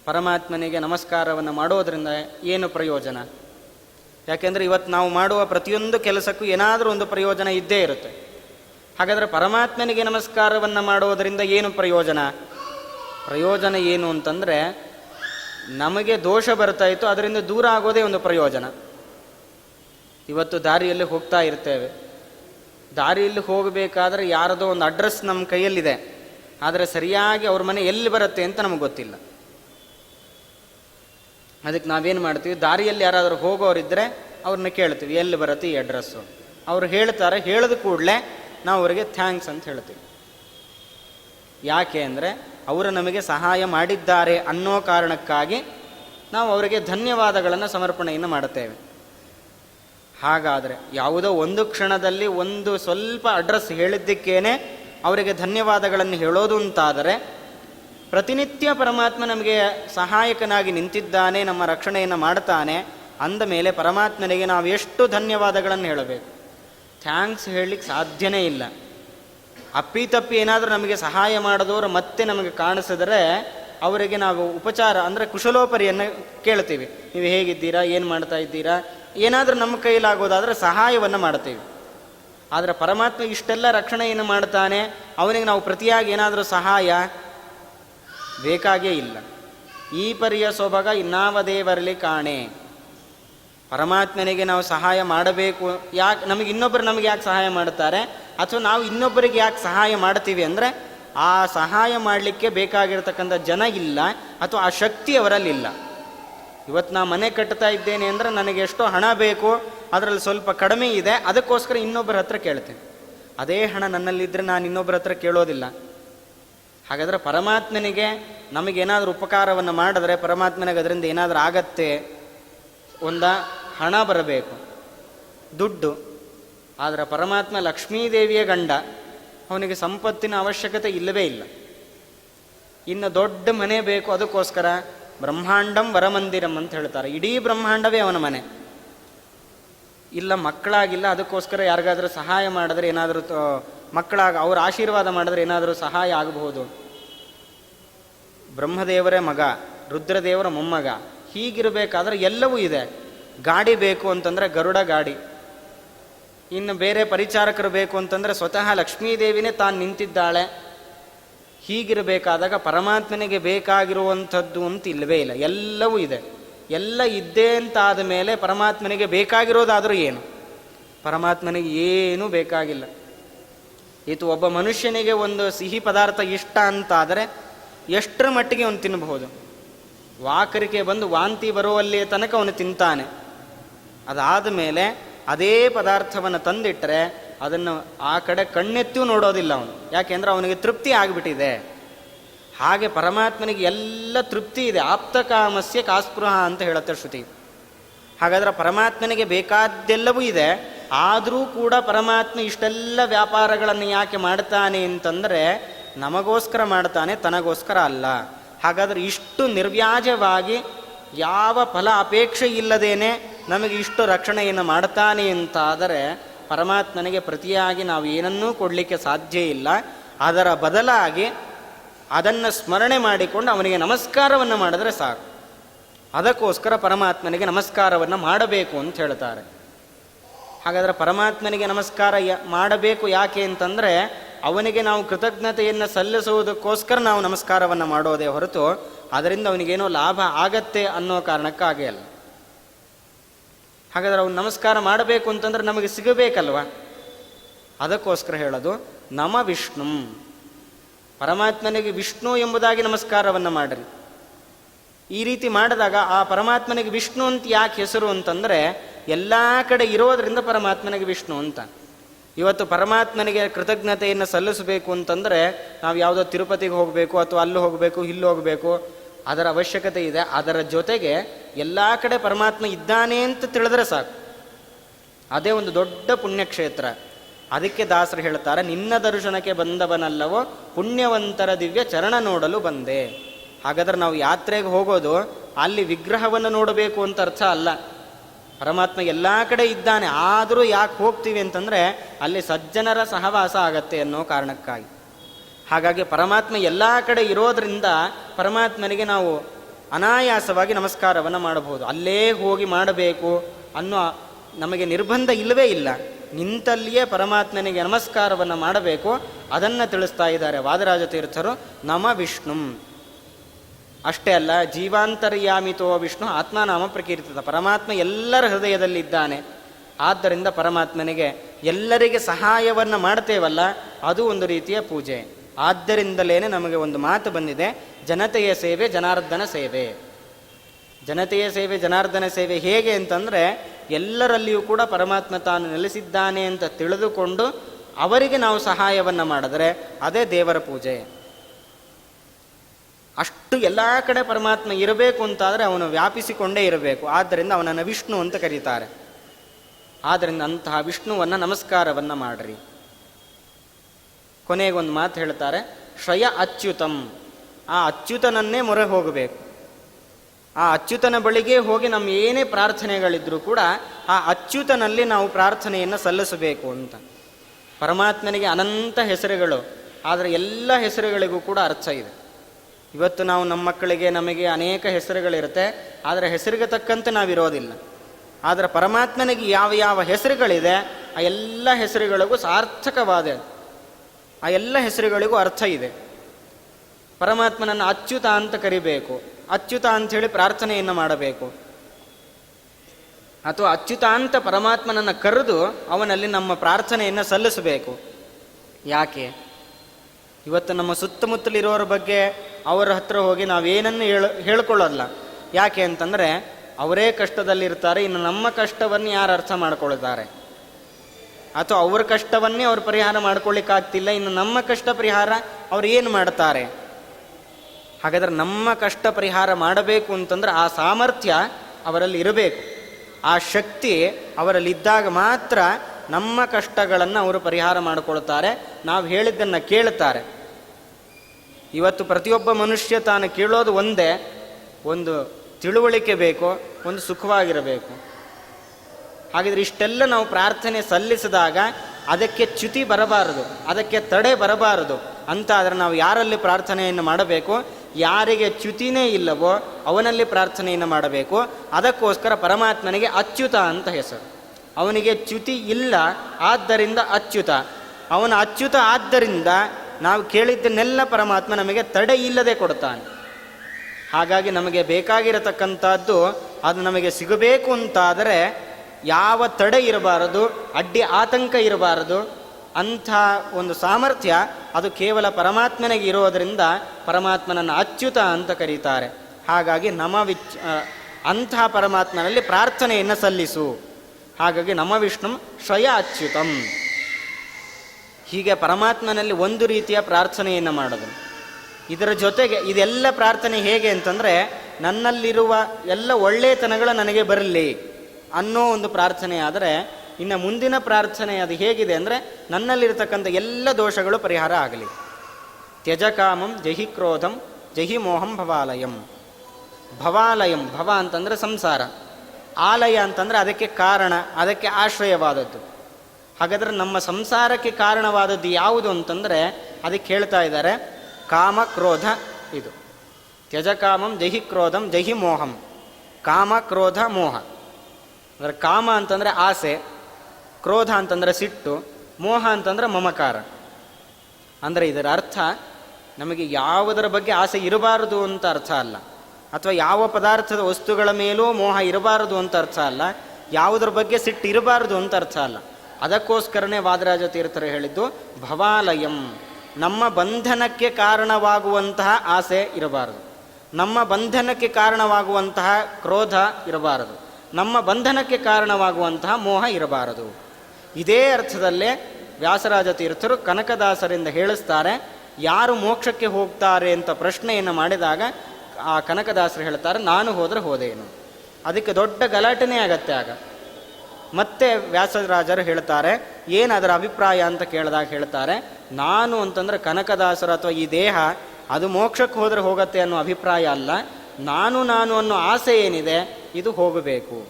ಪರಮಾತ್ಮನಿಗೆ ನಮಸ್ಕಾರವನ್ನು ಮಾಡೋದರಿಂದ ಏನು ಪ್ರಯೋಜನ? ಯಾಕೆಂದರೆ ಇವತ್ತು ನಾವು ಮಾಡುವ ಪ್ರತಿಯೊಂದು ಕೆಲಸಕ್ಕೂ ಏನಾದರೂ ಒಂದು ಪ್ರಯೋಜನ ಇದ್ದೇ ಇರುತ್ತೆ. ಹಾಗಾದರೆ ಪರಮಾತ್ಮನಿಗೆ ನಮಸ್ಕಾರವನ್ನು ಮಾಡೋದರಿಂದ ಏನು ಪ್ರಯೋಜನ? ಪ್ರಯೋಜನ ಏನು ಅಂತಂದರೆ ನಮಗೆ ದೋಷ ಬರ್ತಾ ಇತ್ತು, ಅದರಿಂದ ದೂರ ಆಗೋದೇ ಒಂದು ಪ್ರಯೋಜನ. ಇವತ್ತು ದಾರಿಯಲ್ಲಿ ಹೋಗ್ತಾ ಇರ್ತೇವೆ. ದಾರಿಯಲ್ಲಿ ಹೋಗಬೇಕಾದ್ರೆ ಯಾರದೋ ಒಂದು ಅಡ್ರೆಸ್ ನಮ್ಮ ಕೈಯಲ್ಲಿದೆ. ಆದರೆ ಸರಿಯಾಗಿ ಅವ್ರ ಮನೆ ಎಲ್ಲಿ ಬರುತ್ತೆ ಅಂತ ನಮಗೆ ಗೊತ್ತಿಲ್ಲ. ಅದಕ್ಕೆ ನಾವೇನು ಮಾಡ್ತೀವಿ, ದಾರಿಯಲ್ಲಿ ಯಾರಾದರೂ ಹೋಗೋರಿದ್ದರೆ ಅವ್ರನ್ನ ಕೇಳ್ತೀವಿ, ಎಲ್ಲಿ ಬರುತ್ತೆ ಈ ಅಡ್ರೆಸ್ಸು. ಅವ್ರು ಹೇಳ್ತಾರೆ, ಹೇಳಿದ ಕೂಡಲೇ ನಾವು ಅವರಿಗೆ ಥ್ಯಾಂಕ್ಸ್ ಅಂತ ಹೇಳ್ತೀವಿ. ಯಾಕೆ ಅಂದರೆ ಅವರು ನಮಗೆ ಸಹಾಯ ಮಾಡಿದ್ದಾರೆ ಅನ್ನೋ ಕಾರಣಕ್ಕಾಗಿ ನಾವು ಅವರಿಗೆ ಧನ್ಯವಾದಗಳನ್ನು ಸಮರ್ಪಣೆಯನ್ನು ಮಾಡುತ್ತೇವೆ. ಹಾಗಾದರೆ ಯಾವುದೋ ಒಂದು ಕ್ಷಣದಲ್ಲಿ ಒಂದು ಸ್ವಲ್ಪ ಅಡ್ರೆಸ್ ಹೇಳಿದ್ದಕ್ಕೇನೆ ಅವರಿಗೆ ಧನ್ಯವಾದಗಳನ್ನು ಹೇಳೋದು ಅಂತಾದರೆ ಪ್ರತಿನಿತ್ಯ ಪರಮಾತ್ಮ ನಮಗೆ ಸಹಾಯಕನಾಗಿ ನಿಂತಿದ್ದಾನೆ, ನಮ್ಮ ರಕ್ಷಣೆಯನ್ನು ಮಾಡ್ತಾನೆ, ಅಂದ ಮೇಲೆ ಪರಮಾತ್ಮನಿಗೆ ನಾವು ಎಷ್ಟು ಧನ್ಯವಾದಗಳನ್ನು ಹೇಳಬೇಕು. ಥ್ಯಾಂಕ್ಸ್ ಹೇಳಲಿಕ್ಕೆ ಸಾಧ್ಯನೇ ಇಲ್ಲ. ಅಪ್ಪಿತಪ್ಪಿ ಏನಾದರೂ ನಮಗೆ ಸಹಾಯ ಮಾಡಿದವರು ಮತ್ತೆ ನಮಗೆ ಕಾಣಿಸಿದರೆ ಅವರಿಗೆ ನಾವು ಉಪಚಾರ ಅಂದರೆ ಕುಶಲೋಪರಿಯನ್ನು ಕೇಳ್ತೀವಿ. ನೀವು ಹೇಗಿದ್ದೀರಾ? ಏನು ಮಾಡ್ತಾ ಇದ್ದೀರಾ? ಏನಾದರೂ ನಮ್ಮ ಕೈಲಾಗೋದಾದರೆ ಸಹಾಯವನ್ನು ಮಾಡ್ತೀವಿ. ಆದರೆ ಪರಮಾತ್ಮ ಇಷ್ಟೆಲ್ಲ ರಕ್ಷಣೆಯನ್ನು ಮಾಡ್ತಾನೆ, ಅವನಿಗೆ ನಾವು ಪ್ರತಿಯಾಗಿ ಏನಾದರೂ ಸಹಾಯ ಬೇಕಾಗೇ ಇಲ್ಲ. ಈ ಪರಿಯ ಸೊಬಗ ಇನ್ನಾವದೇವರಲಿ ಕಾಣೆ. ಪರಮಾತ್ಮನಿಗೆ ನಾವು ಸಹಾಯ ಮಾಡಬೇಕು. ಯಾಕೆ ನಮಗೆ ಇನ್ನೊಬ್ಬರು ನಮಗೆ ಯಾಕೆ ಸಹಾಯ ಮಾಡುತ್ತಾರೆ ಅಥವಾ ನಾವು ಇನ್ನೊಬ್ಬರಿಗೆ ಯಾಕೆ ಸಹಾಯ ಮಾಡ್ತೀವಿ ಅಂದರೆ ಆ ಸಹಾಯ ಮಾಡಲಿಕ್ಕೆ ಬೇಕಾಗಿರ್ತಕ್ಕಂಥ ಜನ ಇಲ್ಲ ಅಥವಾ ಆ ಶಕ್ತಿ ಅವರಲ್ಲಿಲ್ಲ. ಇವತ್ತು ನಾ ಮನೆ ಕಟ್ತಾ ಇದ್ದೇನೆ ಅಂದರೆ ನನಗೆ ಎಷ್ಟೋ ಹಣ ಬೇಕು, ಅದರಲ್ಲಿ ಸ್ವಲ್ಪ ಕಡಿಮೆ ಇದೆ, ಅದಕ್ಕೋಸ್ಕರ ಇನ್ನೊಬ್ಬರ ಹತ್ರ ಕೇಳ್ತೇನೆ. ಅದೇ ಹಣ ನನ್ನಲ್ಲಿದ್ದರೆ ನಾನು ಇನ್ನೊಬ್ಬರ ಹತ್ರ ಕೇಳೋದಿಲ್ಲ. ಹಾಗಾದರೆ ಪರಮಾತ್ಮನಿಗೆ ನಮಗೇನಾದರೂ ಉಪಕಾರವನ್ನು ಮಾಡಿದ್ರೆ, ಪರಮಾತ್ಮನಿಗೆ ಅದರಿಂದ ಏನಾದರೂ ಆಗತ್ತೆ, ಒಂದ ಹಣ ಬರಬೇಕು, ದುಡ್ಡು. ಆದರೆ ಪರಮಾತ್ಮ ಲಕ್ಷ್ಮೀದೇವಿಯ ಗಂಡ, ಅವನಿಗೆ ಸಂಪತ್ತಿನ ಅವಶ್ಯಕತೆ ಇಲ್ಲವೇ ಇಲ್ಲ. ಇನ್ನು ದೊಡ್ಡ ಮನೆ ಬೇಕು ಅದಕ್ಕೋಸ್ಕರ ಬ್ರಹ್ಮಾಂಡಂ ವರಮಂದಿರಂ ಅಂತ ಹೇಳ್ತಾರೆ. ಇಡೀ ಬ್ರಹ್ಮಾಂಡವೇ ಅವನ ಮನೆ. ಇಲ್ಲ ಮಕ್ಕಳಾಗಿಲ್ಲ ಅದಕ್ಕೋಸ್ಕರ ಯಾರಿಗಾದರೂ ಸಹಾಯ ಮಾಡಿದ್ರೆ ಏನಾದರೂ ಮಕ್ಕಳಾಗ ಅವ್ರ ಆಶೀರ್ವಾದ ಮಾಡಿದ್ರೆ ಏನಾದರೂ ಸಹಾಯ ಆಗಬಹುದು. ಬ್ರಹ್ಮದೇವರೇ ಮಗ, ರುದ್ರದೇವರ ಮೊಮ್ಮಗ, ಹೀಗಿರಬೇಕಾದ್ರೆ ಎಲ್ಲವೂ ಇದೆ. ಗಾಡಿ ಬೇಕು ಅಂತಂದರೆ ಗರುಡ ಗಾಡಿ. ಇನ್ನು ಬೇರೆ ಪರಿಚಾರಕರು ಬೇಕು ಅಂತಂದರೆ ಸ್ವತಃ ಲಕ್ಷ್ಮೀದೇವಿನೇ ತಾನು ನಿಂತಿದ್ದಾಳೆ. ಹೀಗಿರಬೇಕಾದಾಗ ಪರಮಾತ್ಮನಿಗೆ ಬೇಕಾಗಿರುವಂಥದ್ದು ಅಂತ ಇಲ್ಲವೇ ಇಲ್ಲ. ಎಲ್ಲವೂ ಇದೆ. ಎಲ್ಲ ಇದ್ದೇ ಅಂತ ಆದ ಮೇಲೆ ಪರಮಾತ್ಮನಿಗೆ ಬೇಕಾಗಿರೋದಾದರೂ ಏನು? ಪರಮಾತ್ಮನಿಗೆ ಏನೂ ಬೇಕಾಗಿಲ್ಲ. ಇದು ಒಬ್ಬ ಮನುಷ್ಯನಿಗೆ ಒಂದು ಸಿಹಿ ಪದಾರ್ಥ ಇಷ್ಟ ಅಂತಾದರೆ ಎಷ್ಟರ ಮಟ್ಟಿಗೆ ಅವನು ತಿನ್ನಬಹುದು? ವಾಕರಿಕೆ ಬಂದು ವಾಂತಿ ಬರುವಲ್ಲಿಯ ತನಕ ಅವನು ತಿಂತಾನೆ. ಅದಾದ ಮೇಲೆ ಅದೇ ಪದಾರ್ಥವನ್ನು ತಂದಿಟ್ಟರೆ ಅದನ್ನು ಆ ಕಡೆ ಕಣ್ಣೆತ್ತೂ ನೋಡೋದಿಲ್ಲ ಅವನು. ಯಾಕೆಂದ್ರೆ ಅವನಿಗೆ ತೃಪ್ತಿ ಆಗಿಬಿಟ್ಟಿದೆ. ಹಾಗೆ ಪರಮಾತ್ಮನಿಗೆ ಎಲ್ಲ ತೃಪ್ತಿ ಇದೆ. ಆಪ್ತಕಾಮಸ್ಯ ಕಾಸ್ಪೃಹ ಅಂತ ಹೇಳುತ್ತೆ ಶ್ರುತಿ. ಹಾಗಾದ್ರೆ ಪರಮಾತ್ಮನಿಗೆ ಬೇಕಾದ್ದೆಲ್ಲವೂ ಇದೆ. ಆದರೂ ಕೂಡ ಪರಮಾತ್ಮ ಇಷ್ಟೆಲ್ಲ ವ್ಯಾಪಾರಗಳನ್ನು ಯಾಕೆ ಮಾಡ್ತಾನೆ ಅಂತಂದರೆ ನಮಗೋಸ್ಕರ ಮಾಡ್ತಾನೆ, ತನಗೋಸ್ಕರ ಅಲ್ಲ. ಹಾಗಾದರೆ ಇಷ್ಟು ನಿರ್ವ್ಯಾಜವಾಗಿ ಯಾವ ಫಲ ಅಪೇಕ್ಷೆ ಇಲ್ಲದೇನೆ ನಮಗೆ ಇಷ್ಟು ರಕ್ಷಣೆಯನ್ನು ಮಾಡ್ತಾನೆ ಅಂತಾದರೆ ಪರಮಾತ್ಮನಿಗೆ ಪ್ರತಿಯಾಗಿ ನಾವು ಏನನ್ನೂ ಕೊಡಲಿಕ್ಕೆ ಸಾಧ್ಯ ಇಲ್ಲ. ಅದರ ಬದಲಾಗಿ ಅದನ್ನು ಸ್ಮರಣೆ ಮಾಡಿಕೊಂಡು ಅವನಿಗೆ ನಮಸ್ಕಾರವನ್ನು ಮಾಡಿದ್ರೆ ಸಾಕು. ಅದಕ್ಕೋಸ್ಕರ ಪರಮಾತ್ಮನಿಗೆ ನಮಸ್ಕಾರವನ್ನು ಮಾಡಬೇಕು ಅಂತ ಹೇಳ್ತಾರೆ. ಹಾಗಾದರೆ ಪರಮಾತ್ಮನಿಗೆ ನಮಸ್ಕಾರ ಮಾಡಬೇಕು ಯಾಕೆ ಅಂತಂದರೆ ಅವನಿಗೆ ನಾವು ಕೃತಜ್ಞತೆಯನ್ನು ಸಲ್ಲಿಸುವುದಕ್ಕೋಸ್ಕರ ನಾವು ನಮಸ್ಕಾರವನ್ನು ಮಾಡೋದೇ ಹೊರತು ಅದರಿಂದ ಅವನಿಗೇನೋ ಲಾಭ ಆಗತ್ತೆ ಅನ್ನೋ ಕಾರಣಕ್ಕಾಗೇ ಅಲ್ಲ. ಹಾಗಾದರೆ ಅವನು ನಮಸ್ಕಾರ ಮಾಡಬೇಕು ಅಂತಂದ್ರೆ ನಮಗೆ ಸಿಗಬೇಕಲ್ವ? ಅದಕ್ಕೋಸ್ಕರ ಹೇಳೋದು, ನಮ ವಿಷ್ಣು. ಪರಮಾತ್ಮನಿಗೆ ವಿಷ್ಣು ಎಂಬುದಾಗಿ ನಮಸ್ಕಾರವನ್ನು ಮಾಡಿರಿ. ಈ ರೀತಿ ಮಾಡಿದಾಗ ಆ ಪರಮಾತ್ಮನಿಗೆ ವಿಷ್ಣು ಅಂತ ಯಾಕೆ ಹೆಸರು ಅಂತಂದರೆ, ಎಲ್ಲ ಕಡೆ ಇರೋದರಿಂದ ಪರಮಾತ್ಮನಿಗೆ ವಿಷ್ಣು ಅಂತ. ಇವತ್ತು ಪರಮಾತ್ಮನಿಗೆ ಕೃತಜ್ಞತೆಯನ್ನು ಸಲ್ಲಿಸಬೇಕು ಅಂತಂದರೆ, ನಾವು ಯಾವುದೋ ತಿರುಪತಿಗೆ ಹೋಗಬೇಕು ಅಥವಾ ಅಲ್ಲಿ ಹೋಗಬೇಕು, ಇಲ್ಲಿ ಹೋಗಬೇಕು, ಅದರ ಅವಶ್ಯಕತೆ ಇದೆ. ಅದರ ಜೊತೆಗೆ ಎಲ್ಲ ಕಡೆ ಪರಮಾತ್ಮ ಇದ್ದಾನೆ ಅಂತ ತಿಳಿದ್ರೆ ಸಾಕು. ಅದೇ ಒಂದು ದೊಡ್ಡ ಪುಣ್ಯಕ್ಷೇತ್ರ. ಅದಕ್ಕೆ ದಾಸರು ಹೇಳ್ತಾರೆ, ನಿನ್ನ ದರ್ಶನಕ್ಕೆ ಬಂದವನಲ್ಲವೋ, ಪುಣ್ಯವಂತರ ದಿವ್ಯ ಚರಣ ನೋಡಲು ಬಂದೆ. ಹಾಗಾದ್ರೆ ನಾವು ಯಾತ್ರೆಗೆ ಹೋಗೋದು, ಅಲ್ಲಿ ವಿಗ್ರಹವನ್ನು ನೋಡಬೇಕು ಅಂತ ಅರ್ಥ ಅಲ್ಲ. ಪರಮಾತ್ಮ ಎಲ್ಲ ಕಡೆ ಇದ್ದಾನೆ, ಆದರೂ ಯಾಕೆ ಹೋಗ್ತೀವಿ ಅಂತಂದರೆ, ಅಲ್ಲಿ ಸಜ್ಜನರ ಸಹವಾಸ ಆಗತ್ತೆ ಅನ್ನೋ ಕಾರಣಕ್ಕಾಗಿ. ಹಾಗಾಗಿ ಪರಮಾತ್ಮ ಎಲ್ಲ ಕಡೆ ಇರೋದರಿಂದ ಪರಮಾತ್ಮನಿಗೆ ನಾವು ಅನಾಯಾಸವಾಗಿ ನಮಸ್ಕಾರವನ್ನು ಮಾಡಬಹುದು. ಅಲ್ಲೇ ಹೋಗಿ ಮಾಡಬೇಕು ಅನ್ನೋ ನಮಗೆ ನಿರ್ಬಂಧ ಇಲ್ಲವೇ ಇಲ್ಲ. ನಿಂತಲ್ಲಿಯೇ ಪರಮಾತ್ಮನಿಗೆ ನಮಸ್ಕಾರವನ್ನು ಮಾಡಬೇಕು. ಅದನ್ನು ತಿಳಿಸ್ತಾ ಇದ್ದಾರೆ ವಾದರಾಜ ತೀರ್ಥರು, ನಮ ವಿಷ್ಣು. ಅಷ್ಟೇ ಅಲ್ಲ, ಜೀವಾಂತರ್ಯಾಮಿತೋ ವಿಷ್ಣು, ಆತ್ಮನಾಮ ಪ್ರಕೀರ್ತದ ಪರಮಾತ್ಮ ಎಲ್ಲರ ಹೃದಯದಲ್ಲಿದ್ದಾನೆ. ಆದ್ದರಿಂದ ಪರಮಾತ್ಮನಿಗೆ ಎಲ್ಲರಿಗೆ ಸಹಾಯವನ್ನು ಮಾಡ್ತೇವಲ್ಲ, ಅದು ಒಂದು ರೀತಿಯ ಪೂಜೆ. ಆದ್ದರಿಂದಲೇ ನಮಗೆ ಒಂದು ಮಾತು ಬಂದಿದೆ, ಜನತೆಯ ಸೇವೆ, ಜನಾರ್ದನ ಸೇವೆ. ಜನತೆಯ ಸೇವೆ, ಜನಾರ್ದನ ಸೇವೆ ಹೇಗೆ ಅಂತಂದರೆ, ಎಲ್ಲರಲ್ಲಿಯೂ ಕೂಡ ಪರಮಾತ್ಮ ತಾನು ನೆಲೆಸಿದ್ದಾನೆ ಅಂತ ತಿಳಿದುಕೊಂಡು ಅವರಿಗೆ ನಾವು ಸಹಾಯವನ್ನು ಮಾಡಿದರೆ ಅದೇ ದೇವರ ಪೂಜೆ. ಅಷ್ಟು ಎಲ್ಲ ಕಡೆ ಪರಮಾತ್ಮ ಇರಬೇಕು ಅಂತಾದರೆ ಅವನು ವ್ಯಾಪಿಸಿಕೊಂಡೇ ಇರಬೇಕು. ಆದ್ದರಿಂದ ಅವನನ್ನು ವಿಷ್ಣು ಅಂತ ಕರೀತಾರೆ. ಆದ್ದರಿಂದ ಅಂತಹ ವಿಷ್ಣುವನ್ನು ನಮಸ್ಕಾರವನ್ನು ಮಾಡ್ರಿ. ಕೊನೆಗೊಂದು ಮಾತು ಹೇಳ್ತಾರೆ, ಶ್ರಯ ಅಚ್ಯುತಂ. ಆ ಅಚ್ಯುತನನ್ನೇ ಮೊರೆ ಹೋಗಬೇಕು. ಆ ಅಚ್ಯುತನ ಬಳಿಗೆ ಹೋಗಿ ನಮ್ಮ ಏನೇ ಪ್ರಾರ್ಥನೆಗಳಿದ್ರೂ ಕೂಡ ಆ ಅಚ್ಯುತನಲ್ಲಿ ನಾವು ಪ್ರಾರ್ಥನೆಯನ್ನು ಸಲ್ಲಿಸಬೇಕು ಅಂತ. ಪರಮಾತ್ಮನಿಗೆ ಅನಂತ ಹೆಸರುಗಳು, ಆದರೆ ಎಲ್ಲ ಹೆಸರುಗಳಿಗೂ ಕೂಡ ಅರ್ಥ ಇದೆ. ಇವತ್ತು ನಾವು ನಮ್ಮ ಮಕ್ಕಳಿಗೆ ನಮಗೆ ಅನೇಕ ಹೆಸರುಗಳಿರುತ್ತೆ, ಆದರೆ ಹೆಸರಿಗೆ ತಕ್ಕಂತೆ ನಾವಿರೋದಿಲ್ಲ. ಆದರೆ ಪರಮಾತ್ಮನಿಗೆ ಯಾವ ಯಾವ ಹೆಸರುಗಳಿದೆ, ಆ ಎಲ್ಲ ಹೆಸರುಗಳಿಗೂ ಸಾರ್ಥಕವಾದ ಆ ಎಲ್ಲ ಹೆಸರುಗಳಿಗೂ ಅರ್ಥ ಇದೆ. ಪರಮಾತ್ಮನನ್ನು ಅಚ್ಯುತ ಅಂತ ಕರಿಬೇಕು. ಅಚ್ಯುತ ಅಂಥೇಳಿ ಪ್ರಾರ್ಥನೆಯನ್ನು ಮಾಡಬೇಕು. ಅಥವಾ ಅಚ್ಯುತ ಅಂತ ಪರಮಾತ್ಮನನ್ನು ಕರೆದು ಅವನಲ್ಲಿ ನಮ್ಮ ಪ್ರಾರ್ಥನೆಯನ್ನು ಸಲ್ಲಿಸಬೇಕು. ಯಾಕೆ? ಇವತ್ತು ನಮ್ಮ ಸುತ್ತಮುತ್ತಲಿರೋರ ಬಗ್ಗೆ ಅವರ ಹತ್ರ ಹೋಗಿ ನಾವೇನನ್ನು ಹೇಳ ಹೇಳ್ಕೊಳ್ಳೋಲ್ಲ ಯಾಕೆ ಅಂತಂದರೆ ಅವರೇ ಕಷ್ಟದಲ್ಲಿರ್ತಾರೆ, ಇನ್ನು ನಮ್ಮ ಕಷ್ಟವನ್ನು ಯಾರು ಅರ್ಥ ಮಾಡ್ಕೊಳ್ತಾರೆ? ಅಥವಾ ಅವ್ರ ಕಷ್ಟವನ್ನೇ ಅವ್ರು ಪರಿಹಾರ ಮಾಡ್ಕೊಳ್ಳಿಕ್ಕಾಗ್ತಿಲ್ಲ, ಇನ್ನು ನಮ್ಮ ಕಷ್ಟ ಪರಿಹಾರ ಅವ್ರು ಏನು ಮಾಡ್ತಾರೆ? ಹಾಗಾದ್ರೆ ನಮ್ಮ ಕಷ್ಟ ಪರಿಹಾರ ಮಾಡಬೇಕು ಅಂತಂದ್ರೆ ಆ ಸಾಮರ್ಥ್ಯ ಅವರಲ್ಲಿ ಇರಬೇಕು. ಆ ಶಕ್ತಿ ಅವರಲ್ಲಿದ್ದಾಗ ಮಾತ್ರ ನಮ್ಮ ಕಷ್ಟಗಳನ್ನು ಅವರು ಪರಿಹಾರ ಮಾಡಿಕೊಳ್ತಾರೆ. ನಾವು ಹೇಳಿದ್ದನ್ನು ಕೇಳ್ತಾರೆ. ಇವತ್ತು ಪ್ರತಿಯೊಬ್ಬ ಮನುಷ್ಯ ತಾನು ಕೇಳೋದು ಒಂದೇ, ಒಂದು ತಿಳುವಳಿಕೆ ಬೇಕು, ಒಂದು ಸುಖವಾಗಿರಬೇಕು. ಹಾಗಿದ್ರೆ ಇಷ್ಟೆಲ್ಲ ನಾವು ಪ್ರಾರ್ಥನೆ ಸಲ್ಲಿಸಿದಾಗ ಅದಕ್ಕೆ ಚ್ಯುತಿ ಬರಬಾರದು, ಅದಕ್ಕೆ ತಡೆ ಬರಬಾರದು ಅಂತ ಆದರೆ ನಾವು ಯಾರಲ್ಲಿ ಪ್ರಾರ್ಥನೆಯನ್ನು ಮಾಡಬೇಕು, ಯಾರಿಗೆ ಚ್ಯುತಿನೇ ಇಲ್ಲವೋ ಅವನಲ್ಲಿ ಪ್ರಾರ್ಥನೆಯನ್ನು ಮಾಡಬೇಕು, ಅದಕ್ಕೋಸ್ಕರ ಪರಮಾತ್ಮನಿಗೆ ಅಚ್ಯುತ ಅಂತ ಹೆಸರು. ಅವನಿಗೆ ಚ್ಯುತಿ ಇಲ್ಲ, ಆದ್ದರಿಂದ ಅಚ್ಯುತ. ಅವನ ಅಚ್ಯುತ ಆದ್ದರಿಂದ ನಾವು ಕೇಳಿದ್ದನ್ನೆಲ್ಲ ಪರಮಾತ್ಮ ನಮಗೆ ತಡೆ ಇಲ್ಲದೆ ಕೊಡ್ತಾನೆ ಹಾಗಾಗಿ ನಮಗೆ ಬೇಕಾಗಿರತಕ್ಕಂಥದ್ದು ಅದು ನಮಗೆ ಸಿಗಬೇಕು ಅಂತಾದರೆ ಯಾವ ತಡೆ ಇರಬಾರದು, ಅಡ್ಡಿ ಆತಂಕ ಇರಬಾರದು, ಅಂಥ ಒಂದು ಸಾಮರ್ಥ್ಯ ಅದು ಕೇವಲ ಪರಮಾತ್ಮನಿಗೆ ಇರೋದರಿಂದ ಪರಮಾತ್ಮನನ್ನು ಅಚ್ಯುತ ಅಂತ ಕರೀತಾರೆ. ಹಾಗಾಗಿ ನಮ ವಿಚ್ ಅಂಥ ಪರಮಾತ್ಮನಲ್ಲಿ ಪ್ರಾರ್ಥನೆಯನ್ನು ಸಲ್ಲಿಸು. ಹಾಗಾಗಿ ನಮ ವಿಷ್ಣು ಶ್ರಯ ಅಚ್ಯುತಂ. ಹೀಗೆ ಪರಮಾತ್ಮನಲ್ಲಿ ಒಂದು ರೀತಿಯ ಪ್ರಾರ್ಥನೆಯನ್ನು ಮಾಡೋದು. ಇದರ ಜೊತೆಗೆ ಇದೆಲ್ಲ ಪ್ರಾರ್ಥನೆ ಹೇಗೆ ಅಂತಂದರೆ ನನ್ನಲ್ಲಿರುವ ಎಲ್ಲ ಒಳ್ಳೆಯತನಗಳು ನನಗೆ ಬರಲಿ. ಅನ್ನೋ ಒಂದು ಪ್ರಾರ್ಥನೆ ಆದರೆ, ಇನ್ನು ಮುಂದಿನ ಪ್ರಾರ್ಥನೆ ಅದು ಹೇಗಿದೆ ಅಂದರೆ, ನನ್ನಲ್ಲಿರತಕ್ಕಂಥ ಎಲ್ಲ ದೋಷಗಳು ಪರಿಹಾರ ಆಗಲಿ. ತ್ಯಜಕಾಮಂ ಜಹಿ ಕ್ರೋಧಂ ಜಹಿ ಮೋಹಂ ಭವಾಲಯಂ. ಭವಾಲಯಂ, ಭವ ಅಂತಂದರೆ ಸಂಸಾರ. ಆಲಯ ಅಂತಂದರೆ ಅದಕ್ಕೆ ಕಾರಣ, ಅದಕ್ಕೆ ಆಶ್ರಯವಾದದ್ದು. ಹಾಗಾದರೆ ನಮ್ಮ ಸಂಸಾರಕ್ಕೆ ಕಾರಣವಾದದ್ದು ಯಾವುದು ಅಂತಂದರೆ, ಅದಕ್ಕೆ ಹೇಳ್ತಾ ಇದ್ದಾರೆ, ಕಾಮ ಕ್ರೋಧ ಇದು. ತ್ಯಜಕಾಮಂ ಜಹಿ ಕ್ರೋಧಂ ಜಹಿ ಮೋಹಂ. ಕಾಮ, ಕ್ರೋಧ, ಮೋಹ. ಅಂದರೆ ಕಾಮ ಅಂತಂದರೆ ಆಸೆ, ಕ್ರೋಧ ಅಂತಂದರೆ ಸಿಟ್ಟು, ಮೋಹ ಅಂತಂದರೆ ಮಮಕಾರ. ಅಂದರೆ ಇದರ ಅರ್ಥ ನಮಗೆ ಯಾವುದರ ಬಗ್ಗೆ ಆಸೆ ಇರಬಾರದು ಅಂತ ಅರ್ಥ ಅಲ್ಲ. ಅಥವಾ ಯಾವ ಪದಾರ್ಥದ ವಸ್ತುಗಳ ಮೇಲೂ ಮೋಹ ಇರಬಾರದು ಅಂತ ಅರ್ಥ ಅಲ್ಲ. ಯಾವುದರ ಬಗ್ಗೆ ಸಿಟ್ಟು ಇರಬಾರದು ಅಂತ ಅರ್ಥ ಅಲ್ಲ. ಅದಕ್ಕೋಸ್ಕರನೇ ವಾದರಾಜ ತೀರ್ಥರು ಹೇಳಿದ್ದು, ಭವಾಲಯಂ, ನಮ್ಮ ಬಂಧನಕ್ಕೆ ಕಾರಣವಾಗುವಂತಹ ಆಸೆ ಇರಬಾರದು. ನಮ್ಮ ಬಂಧನಕ್ಕೆ ಕಾರಣವಾಗುವಂತಹ ಕ್ರೋಧ ಇರಬಾರದು. ನಮ್ಮ ಬಂಧನಕ್ಕೆ ಕಾರಣವಾಗುವಂತಹ ಮೋಹ ಇರಬಾರದು. ಇದೇ ಅರ್ಥದಲ್ಲೇ ವ್ಯಾಸರಾಜ ತೀರ್ಥರು ಕನಕದಾಸರಿಂದ ಹೇಳಿಸ್ತಾರೆ, ಯಾರು ಮೋಕ್ಷಕ್ಕೆ ಹೋಗ್ತಾರೆ ಅಂತ ಪ್ರಶ್ನೆಯನ್ನು ಮಾಡಿದಾಗ ಆ ಕನಕದಾಸರು ಹೇಳ್ತಾರೆ, ನಾನು ಹೋದರೆ ಹೋದೇನು. ಅದಕ್ಕೆ ದೊಡ್ಡ ಗಲಾಟನೆ ಆಗತ್ತೆ ಆಗ. ಮತ್ತೆ ವ್ಯಾಸರಾಜರು ಹೇಳ್ತಾರೆ, ಏನು ಅದರ ಅಭಿಪ್ರಾಯ ಅಂತ ಕೇಳಿದಾಗ ಹೇಳ್ತಾರೆ, ನಾನು ಅಂತಂದರೆ ಕನಕದಾಸರು ಅಥವಾ ಈ ದೇಹ, ಅದು ಮೋಕ್ಷಕ್ಕೆ ಹೋದರೆ ಹೋಗತ್ತೆ ಅನ್ನೋ ಅಭಿಪ್ರಾಯ ಅಲ್ಲ ನಾನು ನಾನು ಅನ್ನೋ ಆಸೆ ಏನಿದೆ, ಇದು ಹೋಗಬೇಕು.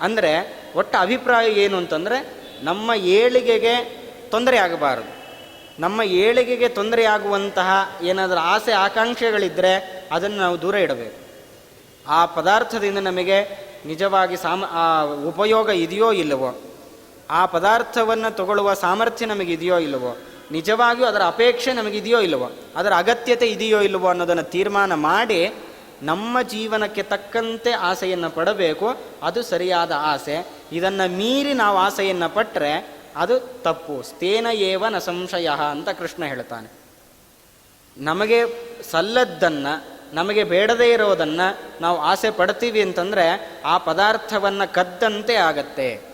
ಅಂದರೆ ಒಟ್ಟು ಅಭಿಪ್ರಾಯ ಏನು ಅಂತಂದರೆ, ನಮ್ಮ ಏಳಿಗೆಗೆ ತೊಂದರೆ ಆಗಬಾರದು. ನಮ್ಮ ಏಳಿಗೆಗೆ ತೊಂದರೆ ಆಗುವಂತಹ ಏನಾದರೂ ಆಸೆ ಆಕಾಂಕ್ಷೆಗಳಿದ್ದರೆ ಅದನ್ನು ನಾವು ದೂರ ಇಡಬೇಕು. ಆ ಪದಾರ್ಥದಿಂದ ನಮಗೆ ನಿಜವಾಗಿ ಸಾಮ ಉಪಯೋಗ ಇದೆಯೋ ಇಲ್ಲವೋ, ಆ ಪದಾರ್ಥವನ್ನು ತಗೊಳ್ಳುವ ಸಾಮರ್ಥ್ಯ ನಮಗಿದೆಯೋ ಇಲ್ಲವೋ ನಿಜವಾಗಿಯೂ ಅದರ ಅಪೇಕ್ಷೆ ನಮಗಿದೆಯೋ ಇಲ್ಲವೋ, ಅದರ ಅಗತ್ಯತೆ ಇದೆಯೋ ಇಲ್ಲವೋ ಅನ್ನೋದನ್ನು ತೀರ್ಮಾನ ಮಾಡಿ ನಮ್ಮ ಜೀವನಕ್ಕೆ ತಕ್ಕಂತೆ ಆಸೆಯನ್ನು ಪಡಬೇಕು, ಅದು ಸರಿಯಾದ ಆಸೆ. ಇದನ್ನು ಮೀರಿ ನಾವು ಆಸೆಯನ್ನು ಪಟ್ಟರೆ ಅದು ತಪ್ಪು. ಸ್ಥೇನ ಏವ ನ ಸಂಶಯ ಅಂತ ಕೃಷ್ಣ ಹೇಳ್ತಾನೆ. ನಮಗೆ ಸಲ್ಲದ್ದನ್ನು, ನಮಗೆ ಬೇಡದೇ ಇರೋದನ್ನು ನಾವು ಆಸೆ ಪಡ್ತೀವಿ ಅಂತಂದರೆ ಆ ಪದಾರ್ಥವನ್ನು ಕದ್ದಂತೆ ಆಗತ್ತೆ.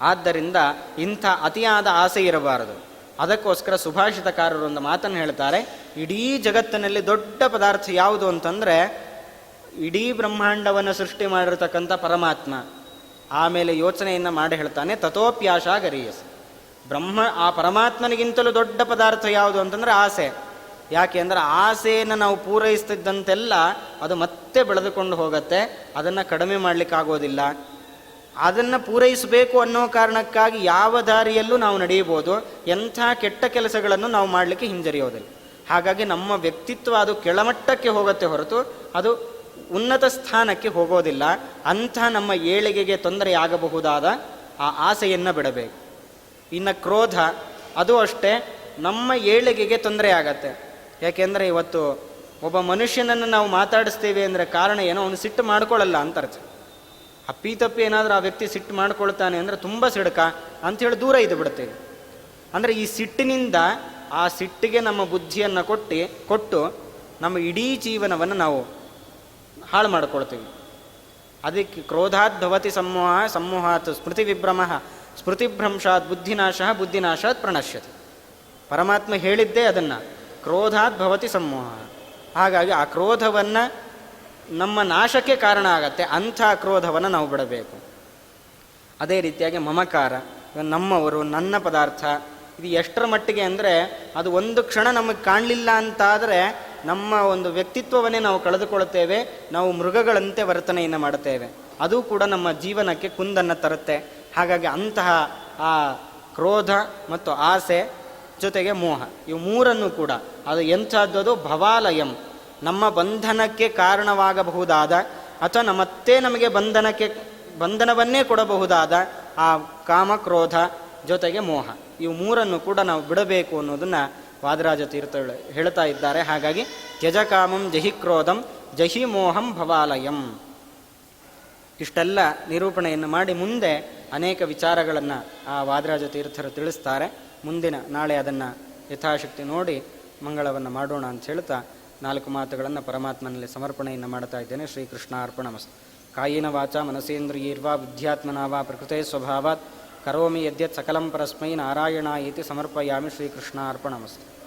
ಆದ್ದರಿಂದ ಇಂಥ ಅತಿಯಾದ ಆಸೆ ಇರಬಾರದು. ಅದಕ್ಕೋಸ್ಕರ ಸುಭಾಷಿತಕಾರರು ಒಂದು ಮಾತನ್ನು ಹೇಳ್ತಾರೆ, ಇಡೀ ಜಗತ್ತಿನಲ್ಲಿ ದೊಡ್ಡ ಪದಾರ್ಥ ಯಾವುದು ಅಂತಂದರೆ, ಇಡೀ ಬ್ರಹ್ಮಾಂಡವನ್ನು ಸೃಷ್ಟಿ ಮಾಡಿರ್ತಕ್ಕಂಥ ಪರಮಾತ್ಮ. ಆಮೇಲೆ ಯೋಚನೆಯನ್ನು ಮಾಡಿ ಹೇಳ್ತಾನೆ ತಥೋಪ್ಯಾಶ ಗರೀಯಸ್ ಬ್ರಹ್ಮ, ಆ ಪರಮಾತ್ಮನಿಗಿಂತಲೂ ದೊಡ್ಡ ಪದಾರ್ಥ ಯಾವುದು ಅಂತಂದರೆ ಆಸೆ. ಯಾಕೆ ಅಂದರೆ ಆಸೆಯನ್ನು ನಾವು ಪೂರೈಸ್ತಿದ್ದಂತೆಲ್ಲ ಅದು ಮತ್ತೆ ಬೆಳೆದುಕೊಂಡು ಹೋಗುತ್ತೆ, ಅದನ್ನು ಕಡಿಮೆ ಮಾಡಲಿಕ್ಕಾಗೋದಿಲ್ಲ. ಅದನ್ನು ಪೂರೈಸಬೇಕು ಅನ್ನೋ ಕಾರಣಕ್ಕಾಗಿ ಯಾವ ದಾರಿಯಲ್ಲೂ ನಾವು ನಡೆಯಬಹುದು, ಎಂಥ ಕೆಟ್ಟ ಕೆಲಸಗಳನ್ನು ನಾವು ಮಾಡಲಿಕ್ಕೆ ಹಿಂಜರಿಯೋದಿಲ್ಲ. ಹಾಗಾಗಿ ನಮ್ಮ ವ್ಯಕ್ತಿತ್ವ ಅದು ಕೆಳಮಟ್ಟಕ್ಕೆ ಹೋಗುತ್ತೆ ಹೊರತು ಅದು ಉನ್ನತ ಸ್ಥಾನಕ್ಕೆ ಹೋಗೋದಿಲ್ಲ. ಅಂಥ ನಮ್ಮ ಏಳಿಗೆಗೆ ತೊಂದರೆಯಾಗಬಹುದಾದ ಆ ಆಸೆಯನ್ನು ಬಿಡಬೇಕು. ಇನ್ನು ಕ್ರೋಧ, ಅದು ಅಷ್ಟೇ, ನಮ್ಮ ಏಳಿಗೆಗೆ ತೊಂದರೆ ಆಗತ್ತೆ ಯಾಕೆಂದರೆ ಇವತ್ತು ಒಬ್ಬ ಮನುಷ್ಯನನ್ನು ನಾವು ಮಾತಾಡಿಸ್ತೇವೆ ಅಂದರೆ ಕಾರಣ ಏನೋ ಅವನು ಸಿಟ್ಟು ಮಾಡ್ಕೊಳ್ಳಲ್ಲ ಅಂತ ಅಪ್ಪಿ ತಪ್ಪಿ ಏನಾದರೂ ಆ ವ್ಯಕ್ತಿ ಸಿಟ್ಟು ಮಾಡ್ಕೊಳ್ತಾನೆ ಅಂದರೆ ತುಂಬ ಸಿಡಕ ಅಂಥೇಳಿ ದೂರ ಇದ್ದು ಬಿಡ್ತೇವೆ ಅಂದರೆ ಈ ಸಿಟ್ಟಿನಿಂದ ಆ ಸಿಟ್ಟಿಗೆ ನಮ್ಮ ಬುದ್ಧಿಯನ್ನು ಕೊಟ್ಟು ಕೊಟ್ಟು ನಮ್ಮ ಇಡೀ ಜೀವನವನ್ನು ನಾವು ಹಾಳು ಮಾಡ್ಕೊಳ್ತೀವಿ. ಅದಕ್ಕೆ ಕ್ರೋಧಾತ್ ಭವತಿ ಸಮೂಹ, ಸಮೂಹಾತ್ ಸ್ಮೃತಿ ವಿಭ್ರಮ ಸ್ಮೃತಿಭ್ರಂಶಾತ್ ಬುದ್ಧಿನಾಶ, ಬುದ್ಧಿನಾಶಾತ್ ಪ್ರಣಶ್ಯತಿ. ಪರಮಾತ್ಮ ಹೇಳಿದ್ದೇ ಅದನ್ನು ಕ್ರೋಧಾತ್ ಭವತಿ ಸಮೂಹ. ಹಾಗಾಗಿ ಆ ಕ್ರೋಧವನ್ನು ನಮ್ಮ ನಾಶಕ್ಕೆ ಕಾರಣ ಆಗತ್ತೆ, ಅಂಥ ಕ್ರೋಧವನ್ನು ನಾವು ಬಿಡಬೇಕು. ಅದೇ ರೀತಿಯಾಗಿ ಮಮಕಾರ ನಮ್ಮವರು, ನನ್ನ ಪದಾರ್ಥ, ಇದು ಎಷ್ಟರ ಮಟ್ಟಿಗೆ ಅಂದರೆ ಅದು ಒಂದು ಕ್ಷಣ ನಮಗೆ ಕಾಣಲಿಲ್ಲ ಅಂತಾದರೆ ನಮ್ಮ ಒಂದು ವ್ಯಕ್ತಿತ್ವವನ್ನೇ ನಾವು ಕಳೆದುಕೊಳ್ಳುತ್ತೇವೆ, ನಾವು ಮೃಗಗಳಂತೆ ವರ್ತನೆಯನ್ನು ಮಾಡುತ್ತೇವೆ. ಅದು ಕೂಡ ನಮ್ಮ ಜೀವನಕ್ಕೆ ಕುಂದನ್ನು ತರುತ್ತೆ. ಹಾಗಾಗಿ ಅಂತಹ ಆ ಕ್ರೋಧ ಮತ್ತು ಆಸೆ ಜೊತೆಗೆ ಮೋಹ, ಇವು ಮೂರನ್ನು ಕೂಡ. ಅದು ಎಂಥದ್ದು ಭವಾಲಯಂ ನಮ್ಮ ಬಂಧನಕ್ಕೆ ಕಾರಣವಾಗಬಹುದಾದ ಅಥವಾ ನಮ್ಮತ್ತೆ ನಮಗೆ ಬಂಧನಕ್ಕೆ, ಬಂಧನವನ್ನೇ ಕೊಡಬಹುದಾದ ಆ ಕಾಮ, ಕ್ರೋಧ ಜೊತೆಗೆ ಮೋಹ. ಇವು ಮೂರನ್ನು ಕೂಡ ನಾವು ಬಿಡಬೇಕು ಅನ್ನೋದನ್ನು ವಾದರಾಜ ತೀರ್ಥ ಹೇಳ್ತಾ ಇದ್ದಾರೆ. ಹಾಗಾಗಿ ತ್ಯಜಕಾಮಂ ಜಹಿ ಕ್ರೋಧಂ ಜಹಿ ಮೋಹಂ ಭವಾಲಯಂ. ಇಷ್ಟೆಲ್ಲ ನಿರೂಪಣೆಯನ್ನು ಮಾಡಿ ಮುಂದೆ ಅನೇಕ ವಿಚಾರಗಳನ್ನು ಆ ವಾದರಾಜ ತೀರ್ಥರು ತಿಳಿಸ್ತಾರೆ. ಮುಂದಿನ ನಾಳೆ ಅದನ್ನು ಯಥಾಶಕ್ತಿ ನೋಡಿ ಮಂಗಳವನ್ನು ಮಾಡೋಣ ಅಂತ ಹೇಳ್ತಾ ನಾಲ್ಕು ಮಾತುಗಳನ್ನು ಪರಮಾತ್ಮನಲ್ಲಿ ಸಮರ್ಪಣೆಯನ್ನು ಮಾಡ್ತಾ ಇದ್ದೇನೆ. ಶ್ರೀಕೃಷ್ಣ ಅರ್ಪಣಮಸ್ತು ಕಾಯಿನ ವಾಚ ಮನಸೇಂದ್ರಿಯರ್ವಾ ವಿದ್ಯಾತ್ಮನ ಪ್ರಕೃತೇ ಸ್ವಭಾವಾತ್. ಕರೋಮಿ ಯದ್ಯತ್ ಸಕಲಂ ಪರಸ್ಮೈ ನಾರಾಯಣ ಇತಿ ಸಮರ್ಪಯಾಮಿ ಶ್ರೀಕೃಷ್ಣ ಅರ್ಪಣಮಸ್ತು